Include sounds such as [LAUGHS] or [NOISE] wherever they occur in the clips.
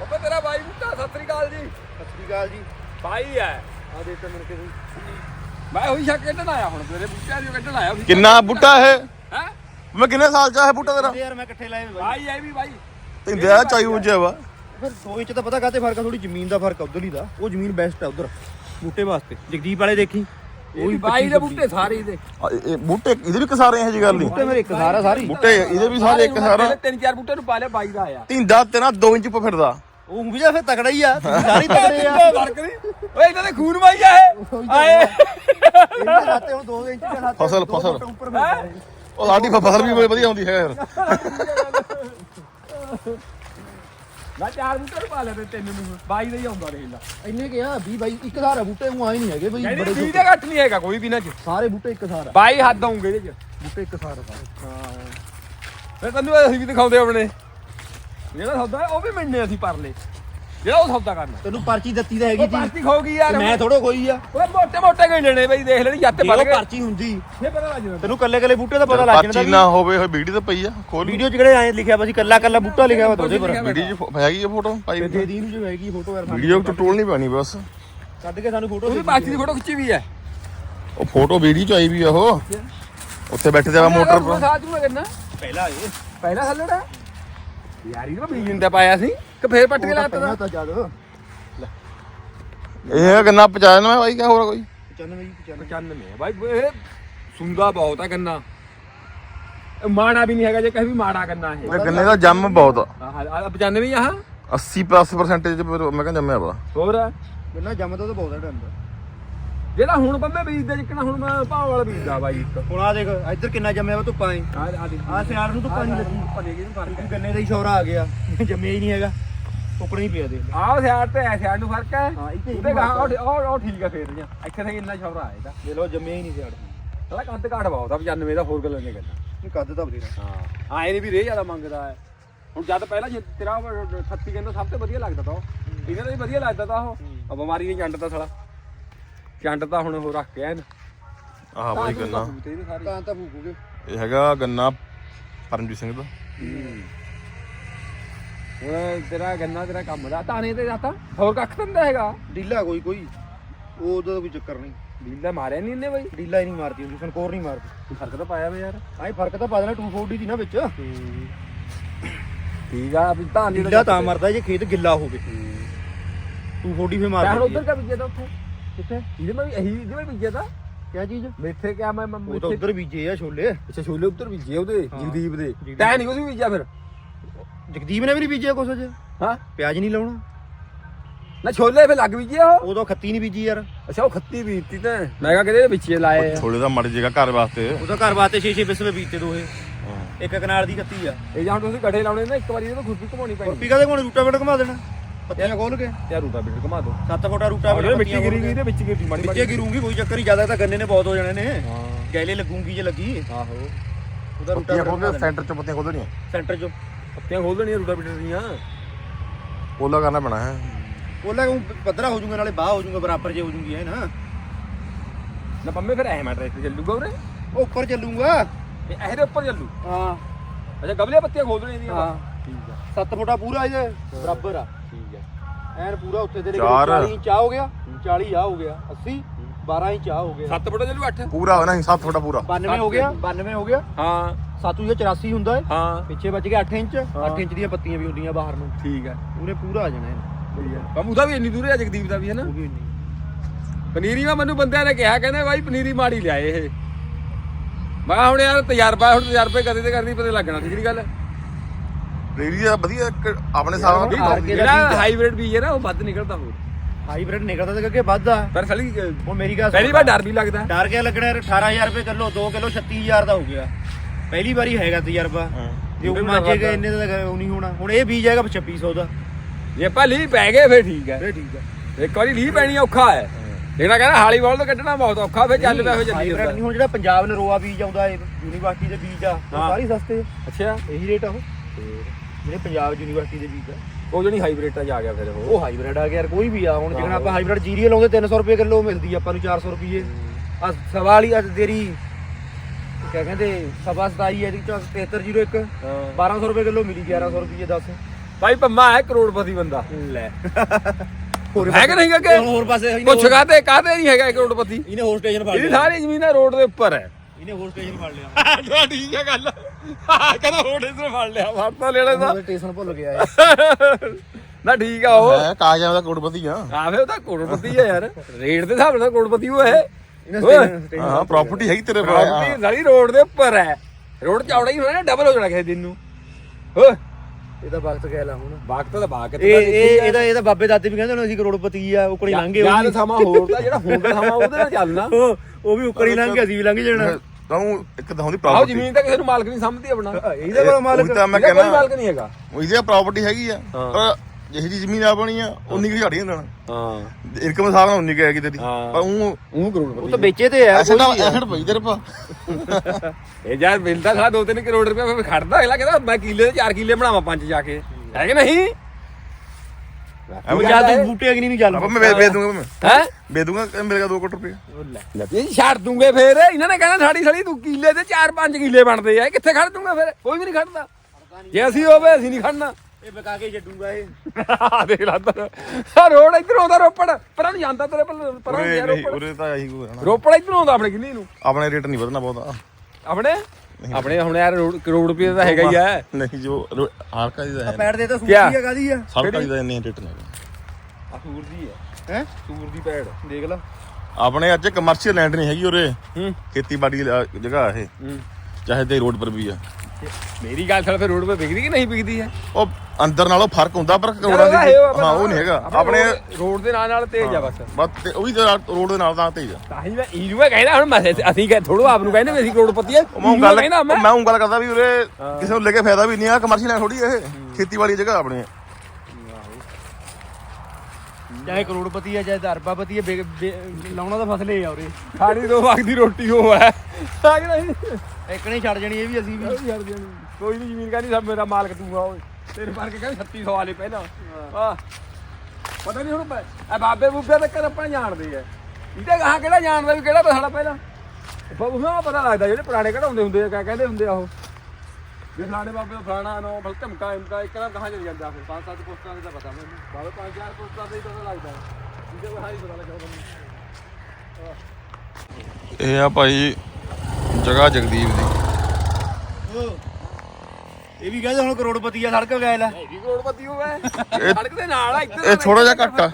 ਬੱਬੇ ਤੇਰਾ ਬਾਈ ਬੁੱਟਾ ਸਤਿ ਸ੍ਰੀ ਅਕਾਲ ਜੀ। ਸਤਿ ਸ੍ਰੀ ਅਕਾਲ ਜੀ। ਬਾਈ ਹੈ। ਆ ਦੇਖ ਤੇ ਮਿਲ ਕੇ ਮੈਂ ਉਹੀ ਸ਼ੱਕ ਕੱਢਣ ਆਇਆ ਹੁਣ ਤੇਰੇ ਬੁੱਟਿਆਂ ਦੀ ਕੱਢਣ ਆਇਆ ਕਿੰਨਾ ਬੂਟਾ ਇਹ? ਹੈ? ਮੈਂ ਕਿੰਨੇ ਸਾਲ ਚ ਬੂਟਾ ਤੇਰਾ? ਯਾਰ ਮੈਂ ਇਕੱਠੇ ਲਾਏ ਬਾਈ। ਬਾਈ ਹੈ ਵੀ ਬਾਈ। ਤਿੰਦੇ ਆ ਚਾਈ ਉੱਜਿਆ ਵਾ। ਫਿਰ 2 ਇੰਚ ਤਾਂ ਪਤਾ ਕਾਤੇ ਫ਼ਰਕ ਆ ਥੋੜੀ ਜ਼ਮੀਨ ਦਾ ਫ਼ਰਕ ਆ ਉਧਰਲੀ ਦਾ। ਉਹ ਜ਼ਮੀਨ ਬੈਸਟ ਆ ਉਧਰ ਬੂਟੇ ਵਾਸਤੇ। ਜਗਦੀਪ ਵਾਲੇ ਦੇਖੀ? ਉਹ ਵੀ ਬਾਈ ਦੇ ਬੁੱਟੇ ਸਾਰੇ ਇਹਦੇ ਇਹ ਬੂਟੇ ਇਹਦੇ ਵੀ ਕਿਸਾਰੇ ਇਹੋ ਜੀ ਗੱਲ ਨਹੀਂ। ਬੂਟੇ ਮੇਰੇ ਇੱਕ ਸਾਰਾ ਸਾਰੀ। ਬੂਟੇ ਇਹਦੇ ਵੀ ਸਾਰੇ ਇੱਕ ਸਾਰਾ ਤਿੰਨ ਚਾਰ ਬੁੱਟੇ ਨੂੰ ਪਾ ਲਿਆ ਬਾਈ ਦਾ ਆਇਆ। ਤਿੰਦਾ ਤੇਰਾ 2 ਇੰਚ ਉੱਪਰ ਫਿਰਦਾ। ਉਹ ਵੀ ਜਾ ਫਿਰ ਤਕੜਾ ਹੀ ਆ [LAUGHS] ਸਾਰੇ ਹੀ ਤਕੜੇ ਆ। ਫ਼ਰਕ ਨਹੀਂ? ਓਏ ਇਹਨਾਂ ਦੇ ਖੂਨ ਬਾਈ ਆ ਇਹ। ਆਏ। ਇਹਦੇ ਰਾਤੇ ਹੁਣ 2 ਇੰਚ ਦੇ ਰਾਤੇ ਫਸਲ- ਫਸਲ। ਹੈ। ਉਹ ਸਾਡੀ ਫਸਲ ਵੀ ਬੜੀ ਵਧੀਆ ਹੁੰਦੀ ਹੈ ਯਾਰ ਮੈਂ ਚਾਰ ਬੁੱਟੇ ਨੂੰ ਪਾ ਤੇ ਤਿੰਨ ਨੂੰ। ਬਾਈ ਦਾ ਹੀ ਆਉਂਦਾ ਦੇਖ ਲਾ। ਇੰਨੇ ਕਿ ਆ 20 ਬਾਈ ਇੱਕ ਸਾਰਾ ਬੂਟੇ ਉਹ ਆਏ ਨਹੀਂ ਹੈਗੇ ਬਈ ਬੜੇ ਵੀਹ ਦੇ ਘੱਟ ਨਹੀਂ ਹੈਗਾ ਕੋਈ ਵੀ ਨਾ ਚ ਸਾਰੇ ਬੂਟੇ ਇੱਕ ਸਾਰਾ ਬਾਈ ਹੱਦ ਆਉਂਗੇ ਇਹਦੇ ਚ। ਬੂਟੇ ਇੱਕ ਸਾਰਾ। ਸਾਰੇ ਫਿਰ ਤੈਨੂੰ ਅਸੀਂ ਵੀ ਦਿਖਾਉਂਦੇ ਆਪਣੇ। ਜਿਹੜਾ ਸੌਦਾ ਹੈ ਉਹ ਵੀ ਮਿਲਨੇ ਅਸੀਂ ਪਰਲੇ। ਜਿਹੜਾ ਉਹ ਸੌਦਾ ਕਰਨਾ। ਤੈਨੂੰ ਪਰਚੀ ਦਿੱਤੀ ਤਾਂ ਹੈਗੀ ਉਹ ਜੀ ਪਰਚੀ ਖੋ ਗਈ ਯਾਰ। ਮੈਂ ਥੋੜੋ ਕੋਈ ਆ। ਓਏ ਮੋਟੇ ਮੋਟੇ ਗਈ ਲੈਣੇ ਬਈ ਦੇਖ ਲੈਣੀ ਜੱਤ ਜੇ ਵੱਧ ਉਹ ਗਏ। ਪਰਚੀ ਹੁੰਦੀ ਫੇਰ ਪਤਾ ਲੱਗ ਜਾਂਦਾ। ਤੈਨੂੰ ਕੱਲੇ ਕੱਲੇ ਬੂਟੇ ਦਾ ਪਤਾ ਲੱਗ ਜਾਂਦਾ ਪਾਚੀ ਨਾ ਹੋਵੇ ਹੋਏ ਵੀਡੀਓ ਤੇ ਪਈ ਆ ਖੋਲ ਵੀਡੀਓ ਚ ਕਿਹੜੇ ਐਂ ਲਿਖਿਆ ਵਾ ਸੀ ਕੱਲਾ ਕੱਲਾ ਬੂਟਾ ਲਿਖਿਆ ਵਾ ਤੁਹਾਡੇ ਪਰ। ਵੀਡੀਓ ਚ ਹੈਗੀ ਆ ਫੋਟੋ ਪਾਈ ਤੇ ਦੇ ਦੀ ਨੂੰ ਜੋ ਹੈਗੀ ਫੋਟੋ ਯਾਰ ਵੀਡੀਓ ਟਟੋਲ ਨਹੀਂ ਪਾਣੀ ਬਸ। ਕੱਢ ਕੇ ਸਾਨੂੰ ਫੋਟੋ ਉਹਦੀ ਪਾਰਟੀ ਦੀ ਫੋਟੋ ਖਿੱਚੀ ਵੀ ਹੈ। ਉਹ ਫੋਟੋ ਵੀਡੀਓ ਚ ਆਈ ਵੀ ਆ ਉਹ। ਉੱਥੇ ਬੈਠੇ ਤੇ ਮੋਟਰ ਪਰ। ਸਾਥ ਨੂੰ ਕਰਨਾ। ਪਹਿਲਾਂ ਇਹ। ਪਹਿਲਾ ਹੱਲੜਾ ਯਾਰ ਇਹਨੂੰ ਬੀਜਨ ਤੇ ਪਾਇਆ ਸੀ ਕਿ ਫੇਰ ਪੱਟ ਕੇ ਲਾਤਾ ਦਾ ਤਾਂ? ਜਦ। ਇਹ ਕਿੰਨਾ 95 ਬਾਈ ਕਿਆ ਹੋਰ ਕੋਈ? 95 95 95 ਬਾਈ ਇਹ ਸੁੰਦਾ ਬਹੁਤ ਆ ਗੰਨਾ। ਇਹ ਮਾੜਾ ਵੀ ਨਹੀਂ ਹੈਗਾ ਜੇ ਕਹੇ ਵੀ ਮਾੜਾ ਗੰਨਾ ਇਹ। ਇਹ ਗੰਨੇ ਦਾ ਜੰਮ ਬਹੁਤ ਆ। ਆਹ ਆਹ 95 ਆਹ 80 ਪਲੱਸ ਪਰਸੈਂਟੇਜ ਮੈਂ ਕਹਿੰਦਾ ਜੰਮਿਆ ਵਾ ਹੋਰ? ਬਿਨਾ ਜੰਮਦਾ ਤਾਂ ਬਹੁਤ ਟਾਈਮ ਦਾ। ਜਿਹੜਾ ਹੁਣ ਬੰਦੇ ਬੀਜਦੇ ਜਿੱਕਣਾ ਹੁਣ ਮੈਂ ਭਾਵ ਵਾਲਾ ਬੀਜਦਾ ਬਾਈ ਇੱਕ। ਹੁਣ ਆ ਦੇਖ ਇੱਧਰ ਕਿੰਨਾ ਜੰਮਿਆ ਵਾ ਧੁੱਪਾਂ ਐ ਆ ਆ ਆ ਸਿਆੜ ਨੂੰ ਧੁੱਪਾਂ ਨਹੀਂ ਲੱਗੀ। ਪਨੇ ਨੂੰ ਫ਼ਰਕ ਕਿਉਂਕਿ ਗੰਨੇ ਦਾ ਹੀ ਸ਼ੌਰਾ ਆ ਗਿਆ। ਜੰਮਿਆ ਹੀ ਨਹੀਂ ਹੈਗਾ। ਟੁਕਣਾ ਹੀ ਪਿਆ ਦੇ ਆਹ ਸਿਆੜ ਤੇ ਐ ਸਿਆੜ ਨੂੰ ਫ਼ਰਕ ਹੈ। ਹਾਂ, ਇੱਥੇ ਉਹਦੇ ਗਾਂ ਉਹ ਠੀਕ ਆ ਫੇਰ ਜਾਂ ਇੱਥੇ ਤਾਂ ਇੰਨਾ ਸ਼ੌਰਾ ਆਏਗਾ ਦੇ ਲੋ ਜੰਮਿਆ ਹੀ ਨਹੀਂ ਸਿਆੜ ਸਾਲਾ ਕੱਦ ਘਾਟ ਆ 95 ਦਾ ਹੋਰ ਗੱਲਾਂ ਨਹੀਂ ਕਰਨਾ ਇਹ ਕੱਦ ਤਾਂ ਬਥੇਰਾ। ਹਾਂ। ਆਏ ਨਹੀਂ ਵੀ ਰੇ ਜ਼ਿਆਦਾ ਮੰਗਦਾ ਹੈ। ਹੁਣ ਜਦ ਪਹਿਲਾਂ ਜੇ ਤੇਰਾ 38 ਕਹਿੰਦਾ ਸਭ ਤੋਂ ਵਧੀਆ ਲੱਗਦਾ ਤਾ ਉਹ। ਇਹਨਾਂ ਦਾ ਵੀ ਵਧੀਆ ਲੱਗਦਾ ਤਾ ਉਹ। ਆ ਬਿਮਾਰੀ ਦੀ ਜੰਡ ਤਾਂ ਸਾਲਾ। ਜੰਡ ਤਾਂ ਹੁਣ ਉਹ ਰੱਖ ਕੇ ਐਨ ਆਹ ਬਾਈ ਗੰਨਾ। ਤੇ ਇਹਦੇ ਸਾਰੇ। ਤਾਂ ਤਾਂ ਫੂਕੂਗੇ ਇਹ ਹੈਗਾ ਗੰਨਾ ਪਰਮਜੀਤ ਸਿੰਘ ਦਾ। ਤੇਰਾ ਗੰਨਾ ਤੇਰਾ ਕੰਮ ਦਾ। ਤਾਣੇ ਤੇ ਜਾਤਾ। ਹੋਰ ਕੱਖ ਤਾਂ ਨਹੀਂ ਹੈਗਾ। ਡੀਲਾ ਕੋਈ ਕੋਈ। ਉਹਦਾ ਕੋਈ ਚੱਕਰ ਨਹੀਂ। ਡੀਲ ਮਾਰਿਆ ਨਹੀਂ ਇਹਨੇ ਬਈ। ਡੀਲਾ ਹੀ ਨਹੀਂ ਮਾਰਦੀ ਹੁੰਦੀ ਸੰਕੋਰ ਨਹੀਂ ਮਾਰਦੀ। ਫ਼ਰਕ ਤਾਂ ਪਾਇਆ ਵੇ ਯਾਰ। ਆਈ ਫ਼ਰਕ ਤਾਂ ਪਾ ਦੇਣਾ 240 ਦੀ ਨਾ ਵਿੱਚ। ਠੀਕ ਆ ਵੀ ਤਾਂ ਦੀ ਡੀਲਾ ਤਾਂ ਮਰਦਾ ਜੇ ਖੇਤ ਗਿੱਲਾ ਹੋਵੇ। 240 ਫੇ ਮੈਂ ਮਾਰ ਹੁਣ ਦਿੰਦੀ ਉਧਰ ਕਾ ਬੀਜਿਆ ਤਾਂ ਉੱਥੇ। ਕਿੱਥੇ? ਇਹਦੇ ਮੈਂ ਵੀ ਇਹੀ ਇਹਦੇ ਮੈਂ ਬੀਜਿਆ ਤਾਂ। ਕਿਆ ਚੀਜ਼? ਮੇਥੇ ਕਿਆ ਮੈਂ ਮੈਂ ਉਹ ਤਾਂ ਮੇਥੇ ਉਧਰ ਬੀਜੇ ਆ ਛੋਲੇ। ਅੱਛਾ ਛੋਲੇ ਉੱਧਰ ਬੀਜੇ ਉਹਦੇ ਹਾਂ। ਜਗਦੀਪ ਦੇ। ਜਗਦੀਪ। ਤੈਂ ਨਹੀਂ ਕੁਝ ਵੀ ਬੀਜਿਆ ਫਿਰ? ਜਗਦੀਪ ਨੇ ਵੀ ਨਹੀਂ ਬੀਜਿਆ ਕੁਛ ਅਜੇ। ਹਾਂ? ਪਿਆਜ਼ ਨਹੀਂ ਲਾਉਣਾ। ਨਾ ਛੋਲੇ ਫਿਰ ਲੱਗ ਬੀਜੇ ਉਹ? ਉਦੋਂ ਖੱਤੀ ਨਹੀਂ ਬੀਜੀ ਯਾਰ। ਅੱਛਾ ਉਹ ਖੱਤੀ ਬੀਜਤੀ ਤੇ। ਮੈਂ ਕਿਹਾ ਕਿਤੇ ਵਿੱਚੇ ਲਾਏ ਆ? ਛੋਲੇ ਦਾ ਮੜ ਜੇਗਾ ਘਰ ਵਾਸਤੇ। ਉਹਦਾ ਘਰ ਵਾਸਤੇ 6-6 ਬਿਸਵੇ ਬੀਜਤੇ ਦੋਹੇ। ਇੱਕ ਕਨਾਲ ਦੀ ਖੱਤੀ ਆ। ਇਹ ਜਾਂ ਹੁਣ ਤੁਸੀਂ ਗੱਠੇ ਲਾਉਣੇ ਨਾ ਇੱਕ ਵਾਰੀ ਇਹਨੂੰ ਖੁਰਪੀ ਘਮਾਉਣੀ ਪੈਣੀ। ਕੁਰਪੀ ਕਦੇ ਕੋਣ ਰੂਟਾ ਵੇਟ ਘੁਮਾ ਦੇਣਾ। ਪੱਤੀਆਂ ਖੋਲ ਕੇ। ਯਾਰ ਰੂਟਾ ਬਿਲਕੁਲ ਘਮਾ ਦੋ 7 ਫੁੱਟਾ ਰੂਟਾ ਵੇਟ ਮਿੱਟੀ ਗਿਰੀ ਗਈ ਤੇ ਵਿੱਚ ਗਿਰੀ ਮਾੜੀ ਵਿੱਚੇ ਗਿਰੂਗੀ ਕੋਈ ਚੱਕਰ ਨਹੀਂ ਜ਼ਿਆਦਾ ਤਾਂ ਗੰਨੇ ਨੇ ਬਹੁਤ ਹੋ ਜਾਣੇ ਨੇ। ਹਾਂ। ਗੈਲੇ ਲੱਗੂਗੀ ਜੇ ਲੱਗੀ। ਆਹੋ ਉਹਦਾ ਰੂਟਾ ਪੱਤੀਆਂ ਖੋਲ ਕੇ ਸੈਂਟਰ ਚ ਪੱਤੀਆਂ ਖੋਲਣੀਆਂ ਸੈਂਟਰ ਚ। ਪੱਤੀਆਂ ਖੋਲ ਦੇਣੀਆਂ ਰੂਟਾ ਬਿਟਰ ਦੀਆਂ। ਪੋਲਾ ਕਰਨਾ ਪੈਣਾ ਹੈ। ਉਹਲਾ ਕੋ ਪੱਧਰਾ ਹੋ ਜਾਊਗਾ ਨਾਲੇ ਬਾਹ ਹੋ ਜਾਊਗਾ ਬਰਾਬਰ ਜੇ ਹੋ ਜਾਊਗੀ ਹੈ ਨਾ। ਨਾ ਪੰਮੇ ਫਿਰ ਐ ਮੈਂ ਟਰੈਕਟਰ ਚੱਲੂਗਾ ਉਰੇ। ਉਹ ਉੱਪਰ ਚੱਲੂਗਾ। ਇਹ ਇਹਦੇ ਉੱਪਰ ਚੱਲੂ। ਹਾਂ। ਅੱਛਾ ਗਮਲੇ ਪੱਤੀਆਂ ਖੋਲ ਦੇਣੀਆਂ ਇਹਦੀਆਂ। ਹਾਂ। ਠੀਕ ਆ। 7 ਫੁੱਟਾ ਪੂਰਾ ਇਹਦੇ ਬਰਾਬਰ ਆ। ਠੀਕ ਐਨ ਪੂਰਾ ਉੱਤੇ ਤੇਰੇ ਚਾਰ। 40 ਇੰਚ ਆ ਹੋ ਗਿਆ 40 ਆ ਹੋ ਗਿਆ 80 12 ਇੰਚ ਆ ਹੋ ਗਿਆ। 7 ਫੁੱਟ ਚੱਲੂ 8 ਪੂਰਾ ਨਹੀਂ 7 ਫੁੱਟ ਪੂਰਾ। 92 ਹੋ ਗਿਆ 92 ਹੋ ਗਿਆ। ਹਾਂ। 784 ਹੁੰਦਾ ਹੈ ਹਾਂ। ਪਿੱਛੇ ਵੱਜ ਗਿਆ 8 ਇੰਚ ਹਾਂ। 8 ਇੰਚ ਦੀਆਂ ਪੱਤੀਆਂ ਵੀ ਹੁੰਦੀਆਂ ਬਾਹਰ ਨੂੰ। ਠੀਕ ਆ ਉਹਨੇ ਪੂਰਾ ਆ ਜਾਣਾ ਇਹਨੇ। ਠੀਕ ਆ ਪੰਮੂ ਦਾ ਵੀ ਇੰਨੀ ਦੂਰ ਹੈ ਜਗਦੀਪ ਦਾ ਵੀ ਹੈ ਨਾ ਉਹ ਵੀ ਇੰਨੀ। ਪਨੀਰੀ ਮੈਂ ਮੈਨੂੰ ਬੰਦਿਆਂ ਨੇ ਕਿਹਾ ਕਹਿੰਦੇ ਬਾਈ ਪਨੀਰੀ ਮਾੜੀ ਲਿਆਏ ਇਹ। ਮੈਂ ਕਿਹਾ ਹੁਣ ਯਾਰ ਤਜਰਬਾ ਹੁਣ ਤਜਰਬੇ ਕਦੇ ਤੇ ਕਰਦੀ ਪਤਾ ਲੱਗਣਾ ਠੀਕ ਨਹੀਂ ਗੱਲ? ਰੇੜੀ ਦਾ ਵਧੀਆ ਇੱਕ ਆਪਣੇ ਸਾਹ ਵੀ ਨਾਲ ਜਿਹੜਾ। ਹਾਈਬ੍ਰਿਡ ਬੀਜ ਹੈ ਨਾ ਉਹ ਵੱਧ ਨਿਕਲਦਾ ਹੋਰ। ਹਾਈਬ੍ਰਿਡ ਨਿਕਲਦਾ ਤੇ ਅੱਗੇ ਵੱਧਦਾ ਪਰ ਸਾਲੀ ਹੁਣ ਮੇਰੀ ਗੱਲ ਪਹਿਲੀ ਵਾਰ ਡਰ ਵੀ ਲੱਗਦਾ। ਡਰ ਗਿਆ ਲੱਗਣਾ ਯਾਰ 18000 ਰੁਪਏ ਕਿਲੋ 2 ਕਿਲੋ 36000 ਦਾ ਹੋ ਗਿਆ। ਪਹਿਲੀ ਵਾਰੀ ਹੈਗਾ ਤਜਰਬਾ। ਜੇ ਉਹ ਗਏ ਇੰਨੇ ਦਾ ਤਾਂ ਉਹ ਨਹੀਂ ਹੋਣਾ। ਹੁਣ ਇਹ ਬੀਜ ਹੈਗਾ 2600 ਦਾ। ਜੇ ਆਪਾਂ ਲੀਹ ਪੈ ਗਏ ਫੇਰ ਠੀਕ ਹੈ। ਇਹ ਠੀਕ ਆ ਇੱਕ ਵਾਰੀ ਲੀਹ ਪੈਣੀ ਔਖਾ ਹੈ। ਜਿਹੜਾ ਕਹਿੰਦਾ ਹਾਲੀ ਵਾਲ ਤੋਂ ਕੱਢਣਾ ਬਹੁਤ ਔਖਾ ਫੇਰ ਚੱਲ ਪਿਆ ਫੇਰ ਚੱਲੀ ਹਾਈਬ੍ਰਿਡ ਨਹੀਂ ਜਾਂਦਾ ਹੁਣ ਜਿਹੜਾ ਪੰਜਾਬ ਨਰੋਆ ਬੀਜ ਆਉਂਦਾ ਹੈ ਯੂਨੀਵਰਸਿਟੀ ਦੇ ਬੀਜ ਆ ਉਹ ਹਾਂ। ਸਾਰੇ ਸਸਤੇ। ਅੱਛਾ। ਇਹੀ ਰੇਟ ਆ ਉਹ। ਜਿਹੜੇ ਪੰਜਾਬ ਯੂਨੀਵਰਸਿਟੀ ਦੇ ਬੀਜ ਆ ਉਹ ਜਿਹੜੀ ਹਾਈਬ੍ਰਿਡ ਜਾ ਗਿਆ ਫਿਰ ਉਹ। ਉਹ ਹਾਈਬ੍ਰਿਡ ਆ ਗਿਆ ਯਾਰ ਕੋਈ ਵੀ ਆ ਹੁਣ ਜਿਹੜਾ ਆਪਾਂ ਹਾਈਬ੍ਰਿਡ ਜੀਰੀਆ ਲਾਉਂਦੇ 300 ਰੁਪਏ ਕਿਲੋ ਮਿਲਦੀ ਆ ਆਪਾਂ ਨੂੰ 400 ਰੁਪਏ ਆ ਸਵਾਲ ਹੀ ਅੱਜ ਤੇਰੀ ਕਿਆ ਕਹਿੰਦੇ ਸਵਾ 27 ਹੈ ਦੀ 7301 ਹਾਂ। 1200 ਰੁਪਏ ਕਿਲੋ ਮਿਲੀ 1100 ਰੁਪਏ 10 ਭਾਈ ਪੰਮਾ ਹੈ ਕਰੋੜਪਤੀ ਬੰਦਾ। ਲੈ। ਹੈ ਕਿ ਨਹੀਂ ਕਿ ਹੋਰ ਪਾਸੇ ਪੁੱਛ ਕਾਤੇ ਕਾਤੇ ਨਹੀਂ ਹੈਗਾ ਕਰੋੜਪਤੀ? ਇਹਨੇ ਹੋਰ ਸਟੇਸ਼ਨ ਫੜ ਇਹਦੀ ਲਿਆ। ਸਾਰੀ ਜ਼ਮੀਨ ਰੋਡ ਦੇ ਉੱਪਰ ਹੈ। ਇਹਨੇ ਹੋਰ ਸਟੇਸ਼ਨ ਫੜ ਲਿਆ। ਠੀਕ ਹੈ ਗੱਲ। [LAUGHS] ਕਹਿੰਦਾ ਰੋਡ ਇਧਰ ਫੜ ਲਿਆ ਫੜਤਾ ਲੈਣਾ ਦਾ। ਸਟੇਸ਼ਨ ਭੁੱਲ ਗਿਆ ਇਹ। [LAUGHS] ਨਾ ਠੀਕ ਆ ਉਹ। ਹੈ ਕਾਗਜ਼ਾਂ ਦਾ ਕਰੋੜਪਤੀ ਆ। ਆਵੇ ਉਹ ਤਾਂ ਕਰੋੜਪਤੀ ਹੈ ਯਾਰ। ਰੇਟ ਦੇ ਹਿਸਾਬ ਨਾਲ ਕਰੋੜਪਤੀ ਉਹ ਹੈ। ਹਾਂ ਪ੍ਰਾਪਰਟੀ ਹੈਗੀ ਤੇਰੇ ਕੋਲ। ਪ੍ਰੋਪਰਟੀ ਸਾਰੀ ਰੋਡ ਦੇ ਉੱਪਰ ਹੈ। ਰੋਡ ਚੌੜਾ ਹੀ ਹੋਣਾ ਡਬਲ ਹੋ ਜਾਣਾ ਕਿਸੇ ਦਿਨ ਨੂੰ। ਓ ਇਹਦਾ ਵਕਤ ਗਿਆ ਲਾ ਹੁਣ। ਵਕਤ ਦਾ ਬਾਗ ਇਹ ਇਹ ਇਹਦਾ ਇਹਦਾ ਬਾਬੇ ਦਾਦੇ ਵੀ ਕਹਿੰਦੇ ਹੁਣ ਅਸੀਂ ਕਰੋੜਪਤੀ ਆ ਉਕਣੀ ਲੰਘੇ ਯਾਰ। ਸਮਾਂ ਹੋਰ ਦਾ ਜਿਹੜਾ ਹੁਣ ਦਾ ਸਮਾਂ ਉਹਦੇ ਨਾਲ ਚੱਲਣਾ। ਉਹ ਉਹ ਵੀ ਉਕਣੀ ਲੰਘ ਅਸੀਂ ਵੀ ਲੰਘ ਜਾਣਾ। ਤਾਂ ਉਹ ਇੱਕ ਤਾਂ ਹੁੰਦੀ ਆਹ ਪ੍ਰਾਪਰਟੀ ਜ਼ਮੀਨ ਤਾਂ ਕਿਸੇ ਨੂੰ ਮਾਲਕ ਨਹੀਂ ਸਮਝਦੀ ਆਪਣਾ। ਇਹਦੇ ਕੋਲ ਮਾਲਕ ਤਾਂ ਮੈਂ ਇਹਦਾ ਕੋਈ ਮਾਲਕ ਨਹੀਂ ਹੈਗਾ। ਉਹਦੀ ਪ੍ਰਾਪਰਟੀ ਹੈਗੀ ਆ। ਹਾਂ। ਪਰ ਜਿਹੀ ਜੀ ਜ਼ਮੀਨ ਆਪਣੀ ਆ ਉਨੀ ਕੁ ਝਾੜੀ ਦੇਣਾ ਹਾਂ। ਇਨਕਮ ਹਿਸਾਬ ਨਾਲ ਉਨੀ ਕੁ ਹਾਂ। ਪਰ ਉਹ ਉਹ ਕਰੋੜਪਤੀ ਉਹ ਤਾਂ ਵੇਚੇ ਤੇ ਆ ਐਸਟ ਐਸਟ ਪਈ ਤੇਰੇ ਪਾ। ਇਹ ਯਾਰ ਮਿਲਦਾ ਸਾਲਾ 2-3 ਕਰੋੜ ਰੁਪਏ ਫਿਰ ਖੜਦਾ ਅਗਲਾ ਕਹਿੰਦਾ ਮੈਂ ਕਿੱਲੇ ਦੇ 4 ਕਿੱਲੇ ਬਣਾਵਾਂ ਪੰਜ ਜਾ ਕੇ। ਹੈ ਕਿ ਨਹੀਂ? ਉਹ ਜਾ ਤੂੰ ਬੂਟੇ ਅਗਨੀ ਨੂੰ ਚੱਲ ਮੈਂ ਵੇ- ਵੇਚ ਦੂੰਗਾ ਮੈਂ। ਹੈ? ਵੇਚ ਦੂੰਗਾ ਮੇਰੇ ਕੋਲ 2 ਕਰੋੜ ਰੁਪਏ। ਲੱਭੀ ਛੱਡ ਦੂੰਗੇ ਫੇਰ। ਇਹਨਾਂ ਨੇ ਕਹਿਣਾ ਸਾਡੀ ਸਲੀ ਤੂੰ ਕਿੱਲੇ ਤੇ 4-5 ਕਿੱਲੇ ਬਣਦੇ ਆ। ਕਿੱਥੇ ਖੜ ਦੂੰਗਾ ਫਿਰ? ਕੋਈ ਵੀ ਨਹੀਂ ਖੜਦਾ। ਜੇ ਅਸੀਂ ਹੋਵੇ ਅਸੀਂ ਨਹੀਂ ਖੜਨਾ। ਇਹ ਬਕਾ ਕੇ ਛੱਡੂਗਾ ਇਹ। ਆ ਦੇਖ ਲਾ ਤਰ ਆ ਰੋਡ ਇੱਧਰ ਆਉਂਦਾ ਰੋਪੜ। ਪਰਾਂ ਨੂੰ ਜਾਂਦਾ ਤੇਰੇ ਪਰ ਨੂੰ ਨਹੀਂ ਰੋਪੜ। ਉਰੇ ਤਾਂ ਆਹੀ ਰੋਪੜ ਇੱਧਰ ਆਉਂਦਾ ਆਪਣੇ ਕਿੰਨੀ ਨੂੰ। ਆਪਣੇ ਰੇਟ ਨਹੀਂ ਵਧਣਾ ਬਹੁਤਾ। ਆਪਣੇ? ਆਪਣੇ ਹੁਣ ਯਾਰ ਰੋਡ- ਕਰੋੜ ਰੁਪਏ ਦਾ ਹੈਗਾ ਹੀ ਆ। ਨਹੀਂ ਜੋ ਹਾਰਕਾ ਦੀ ਦਾ ਹੈ ਪੈੜ ਦੇ ਤਾਂ ਕਿਆ? ਸੂਚੀ ਆ? ਕਾਦੀ ਆ ਦੀ ਦਾ ਨਹੀਂ ਰੇਟ ਨਹੀਂ ਆ ਸੂਰ ਦੀ ਹੈ? ਹੈ ਸੂਰ ਦੀ ਪੈੜ ਦੇਖ ਲਾ। ਆਪਣੇ ਅੱਜ ਕਮਰਸ਼ੀਅਲ ਲੈਂਡ ਨਹੀਂ ਹੈਗੀ ਉਰੇ। ਹੂੰ। ਖੇਤੀਬਾੜੀ ਦੀ ਜਗ੍ਹਾ ਇਹ। ਹੂੰ। ਚਾਹੇ ਤੇ ਰੋਡ ਪਰ ਵੀ ਆ। ਮੇਰੀ ਗੱਲ ਸੁਣ ਫਿਰ ਰੋਡ 'ਤੇ ਵਿਕਦੀ ਕਿ ਨਹੀਂ ਵਿਕਦੀ ਹੈ? ਉਹ ਅੰਦਰ ਨਾਲੋਂ ਫ਼ਰਕ ਹੁੰਦਾ ਪਰ ਕਰੋੜਾਂ ਦੀ ਹੈ ਉਹ ਨਹੀਂ ਹੈਗਾ। ਆਪਣੇ ਰੋਡ ਦੇ ਨਾਲ ਨਾਲ ਤੇਜ਼ ਆ ਬਸ। ਬਸ ਉਹ ਵੀ ਰੋਡ ਦੇ ਨਾਲ ਤਾਂ ਤੇਜ ਆ। ਤਾਂ ਹੀ ਮੈਂ ਇਹਨੂੰ ਮੈਂ ਕਹਿੰਦਾ ਹੁਣ ਮੈਂ ਅਸੀਂ ਕਹ ਥੋੜੋ ਆਪ ਨੂੰ ਕਹਿੰਦੇ ਵੀ ਅਸੀਂ ਕਰੋੜਪਤੀ ਆ। ਮੈਂ ਉਹ ਗੱਲ ਮੈਂ। ਉਹ ਗੱਲ ਕਰਦਾ ਵੀ ਉਰੇ ਕਿਸੇ ਨੂੰ ਲੈ ਕੇ ਫਾਇਦਾ ਵੀ ਨਹੀਂ ਆ ਕਮਰਸ਼ੀਅਲ ਥੋੜੀ ਇਹ। ਖੇਤੀਬਾੜੀ ਦੀ ਜਗ੍ਹਾ ਆਪਣੀ ਚਾਹੇ ਕਰੋੜਪਤੀ ਆ ਚਾਹੇ ਦਰਬਾਪਤੀ ਆ ਬੇ- ਬੇ- ਲਾਉਣਾ ਤਾਂ ਫਸਲੇ ਆ ਉਰੇ। ਖਾਣੀ ਦੋ ਵਕਤ ਦੀ ਰੋਟੀ ਉਹ ਹੈ ਆ। ਕਿ ਨਹੀਂ ਇੱਕ ਨੇ ਛੱਡ ਜਾਣੀ ਇਹ ਵੀ ਅਸੀਂ ਵੀ। ਕੋਈ ਨਹੀਂ ਜ਼ਮੀਨ ਕਹਿੰਦੀ ਸਭ ਮੇਰਾ ਮਾਲਕ ਤੂੰ ਆ ਓਏ। ਤੇਰੇ ਮਾਰ ਕੇ ਕਹਿੰਦੇ 3600 ਵਾਲੇ ਪਹਿਲਾਂ। ਆ ਪਤਾ ਨਹੀਂ ਹੁਣ ਇਹ ਬਾਬੇ ਬੂਬੇ ਤੱਕ ਆਪਾਂ ਜਾਣਦੇ ਆ। ਇਹਦੇ ਗਾਹਾਂ ਕਿਹੜਾ ਜਾਣਦਾ ਵੀ ਕਿਹੜਾ ਸਾਡਾ ਪਹਿਲਾਂ? ਬ- ਨੂੰ ਪਤਾ ਲੱਗਦਾ ਜਿਹੜੇ ਪੁਰਾਣੇ ਕਢਾਉਂਦੇ ਹੁੰਦੇ ਆ ਕਿਆ ਕਹਿੰਦੇ ਹੁੰਦੇ ਆ ਉਹ? ਵੀ ਫਲਾਣੇ ਬਾਬੇ ਦਾ ਫਲਾਣਾ ਨੋ ਫਲ ਧਮਕਾ ਇਮਕਾ ਇੱਕ ਨਾ ਕਹਾਂ ਚਲ ਜਾਂਦਾ ਫਿਰ ਪੰਜ ਸੱਤ ਪੋਸਟਾਂ ਦੇ ਤਾਂ ਪਤਾ ਮੈਨੂੰ। ਬਾਬੇ ਪੰਜ ਚਾਰ ਪੋਸਟਾਂ ਦੇ ਹੀ ਪਤਾ ਲੱਗਦਾ। ਇਹਦੇ ਬਾਰੇ ਹੀ ਪਤਾ ਲੱਗਾ ਮੈਨੂੰ। ਇਹ ਆ ਭਾਈ ਜਗ੍ਹਾ ਜਗਦੀਪ ਦੀ। ਇਹ ਵੀ ਕਹਿੰਦੇ ਹੁਣ ਕਰੋੜਪਤੀ ਆ ਸੜਕ ਗਏ ਲੈ ਇਹ ਵੀ ਕਰੋੜਪਤੀ ਹੋਵੇ। ਸੜਕ ਦੇ ਨਾਲ ਆ ਇੱਧਰ ਇਹ ਥੋੜਾ ਜਿਹਾ ਘੱਟ ਆ।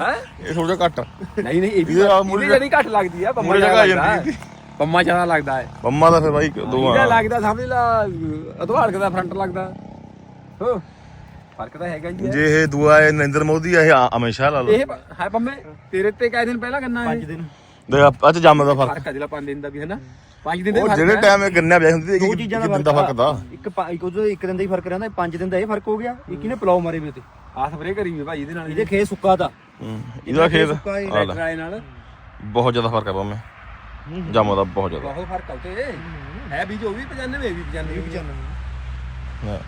ਹੈ? ਇਹ ਥੋੜਾ ਜਿਹਾ ਘੱਟ ਆ। ਨਹੀਂ ਨਹੀਂ ਇਹ ਵੀ ਆ ਜਿਹੜੀ ਘੱਟ ਲੱਗਦੀ ਆ ਜਗ੍ਹਾ ਲੱਗਦਾ ਜਾਂਦੀ ਹੈ। ਪੰਮਾ ਜ਼ਿਆਦਾ ਲੱਗਦਾ ਹੈ। ਬੰਮਾ ਦਾ ਫਿਰ ਬਾਈ ਦੋ ਇਹਦਾ ਲੱਗਦਾ ਸਮਝ ਲਾ ਅਧਵਾੜਕ ਦਾ ਫਰੰਟ ਲੱਗਦਾ। ਹੋ ਫ਼ਰਕ ਤਾਂ ਹੈਗਾ ਹੀ ਹੈ। ਜੇ ਇਹ ਦੂਆ ਹੈ ਨਰਿੰਦਰ ਮੋਦੀ ਆ ਇਹ ਆ- ਅਮਿਤ ਸ਼ਾਹ ਲਾ ਲਓ। ਇਹ ਪ- ਹੈ ਪੰਮੇ ਤੇਰੇ ਤੇ ਦਿਨ ਪਹਿਲਾਂ ਕਰਨਾ ਪੰਜ ਹੈ ਦਿਨ। ਦੇ ਅੱਜ ਜੰਮ ਦਾ ਫ਼ਰਕ। ਫ਼ਰਕ ਹੈ ਜਿਹੜਾ 5 ਦਿਨ ਦਾ ਵੀ ਹੈ ਨਾ। 5 ਦਿਨ ਦੇ ਉਹ ਜਿਹੜੇ ਹੈ। ਟਾਈਮ ਇਹ ਗੰਨਾ ਵਿਆਹ ਹੁੰਦੀ ਦੋ ਸੀ ਚੀਜ਼ਾਂ ਇੱਕ ਦਾ ਦਿਨ ਦਾ ਫ਼ਰਕ ਦਾ ਇੱਕ ਪਾ- ਇੱਕ ਉਹਦੇ ਇੱਕ ਦਿਨ ਦਾ ਹੀ ਫ਼ਰਕ ਰਹਿੰਦਾ ਪੰਜ ਦਿਨ ਦਾ ਇਹ ਫ਼ਰਕ ਹੋ ਗਿਆ। ਇੱਕ ਇਹਨੇ ਪਲਾਉ ਮਾਰੇ ਵੇ ਤੇ। ਆ ਸਪਰੇ ਕਰੀ ਵੀ ਭਾਈ ਇਹਦੇ ਨਾਲ। ਇਹਦੇ ਖੇਤ ਸੁੱਕਾ ਦਾ। ਹੂੰ, ਇਹਦਾ ਖੇਤ ਸੁੱਕਾ ਇਹ ਆ ਲੈ, ਟਰੈਕਟਰ ਆਏ ਨਾਲ। ਬਹੁਤ ਜ਼ਿਆਦਾ ਫ਼ਰਕ ਆ ਬੰਮੇ ਜੰਮ ਦਾ ਬਹੁਤ ਜ਼ਿਆਦਾ। ਬਹੁਤ ਫ਼ਰਕ ਆ ਉਤੇ ਹੈ ਵੀ ਜੋ ਵੀ 95 ਵੀ 95 ਵੀ ਹਾਂ।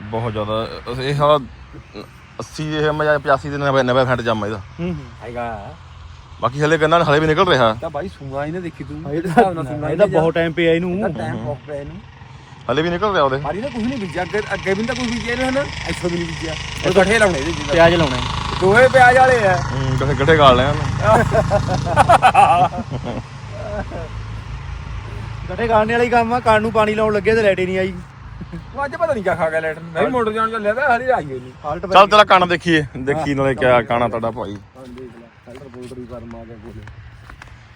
ਬਹੁਤ ਜ਼ਿਆਦਾ ਇਹ ਸਾਲਾ 80 ਇਹ ਮੈਂ 85 ਦੇ 90 90 ਫੈਂਟ ਜੰਮ ਇਹਦਾ। ਹੂੰ। ਹੈਗਾ। ਬਾਕੀ ਹਲੇ ਗੰਨਾ ਹਲੇ ਵੀ ਨਿਕਲ ਰਿਹਾ। ਤਾਂ ਭਾਈ ਸੁਣਾ ਇਹਨੇ ਦੇਖੀ ਤੂੰ। ਇਹਦਾ ਇਹਦਾ ਬਹੁਤ ਟਾਈਮ ਪਿਆ ਇਹਨੂੰ। ਟਾਈਮ ਬਹੁਤ ਪਿਆ ਇਹਨੂੰ। ਹਲੇ ਵੀ ਨਿਕਲ ਰਿਹਾ ਉਹਦੇ। ਮਾਰੀ ਨਾ ਕੁਝ ਨਹੀਂ ਬੀਜਿਆ। ਅੱਗੇ ਅੱਗੇ ਵੀ ਤਾਂ ਕੁਝ ਬੀਜਿਆ ਇਹਨੇ ਹਨਾ। ਇੱਥੋਂ ਵੀ ਨਹੀਂ ਬੀਜਿਆ। ਉਹ ਗੱਠੇ ਲਾਉਣੇ ਇਹਦੇ ਜਿੱਦਾਂ ਪਿਆਜ ਲਾਉਣਾ ਹੈ। ਦੋਏ ਪਿਆਜ ਵਾਲੇ ਆ। ਹੂੰ ਗੱਠੇ ਗੱਠੇ ਗਾਲ ਲਿਆ ਉਹਨੇ। ਗੱਠੇ ਗਾੜਨੇ ਵਾਲਾ ਹੀ ਕੰਮ ਆ ਕਾਣ ਨੂੰ ਪਾਣੀ ਲਾਉਣ ਲੱਗੇ ਤੇ ਲਾਈਟ ਹੀ ਨਹੀਂ ਆਈ। ਉਹ ਅੱਜ ਪਤਾ ਨਹੀਂ ਕਿਆ ਖਾ ਗਿਆ ਲੈਟਰ ਨਹੀਂ ਮੋਟਰ ਜਾਣ ਚੱਲਿਆ ਤਾਂ ਹਲੀ ਆਈ ਹੋਈ ਨਹੀਂ। ਫਾਲਟ ਚੱਲ ਤੇਰਾ ਕੰਨ ਦੇਖੀਏ ਦੇਖੀ ਨਾਲੇ ਕਿਆ ਕਾਣਾ ਤੁਹਾਡਾ ਭਾਈ। ਹਾਂ ਦੇਖ ਲੈ ਕਲਰ ਬੋਲਡਰ ਹੀ ਕਰਮ ਆ ਗਿਆ ਕੋਲੇ।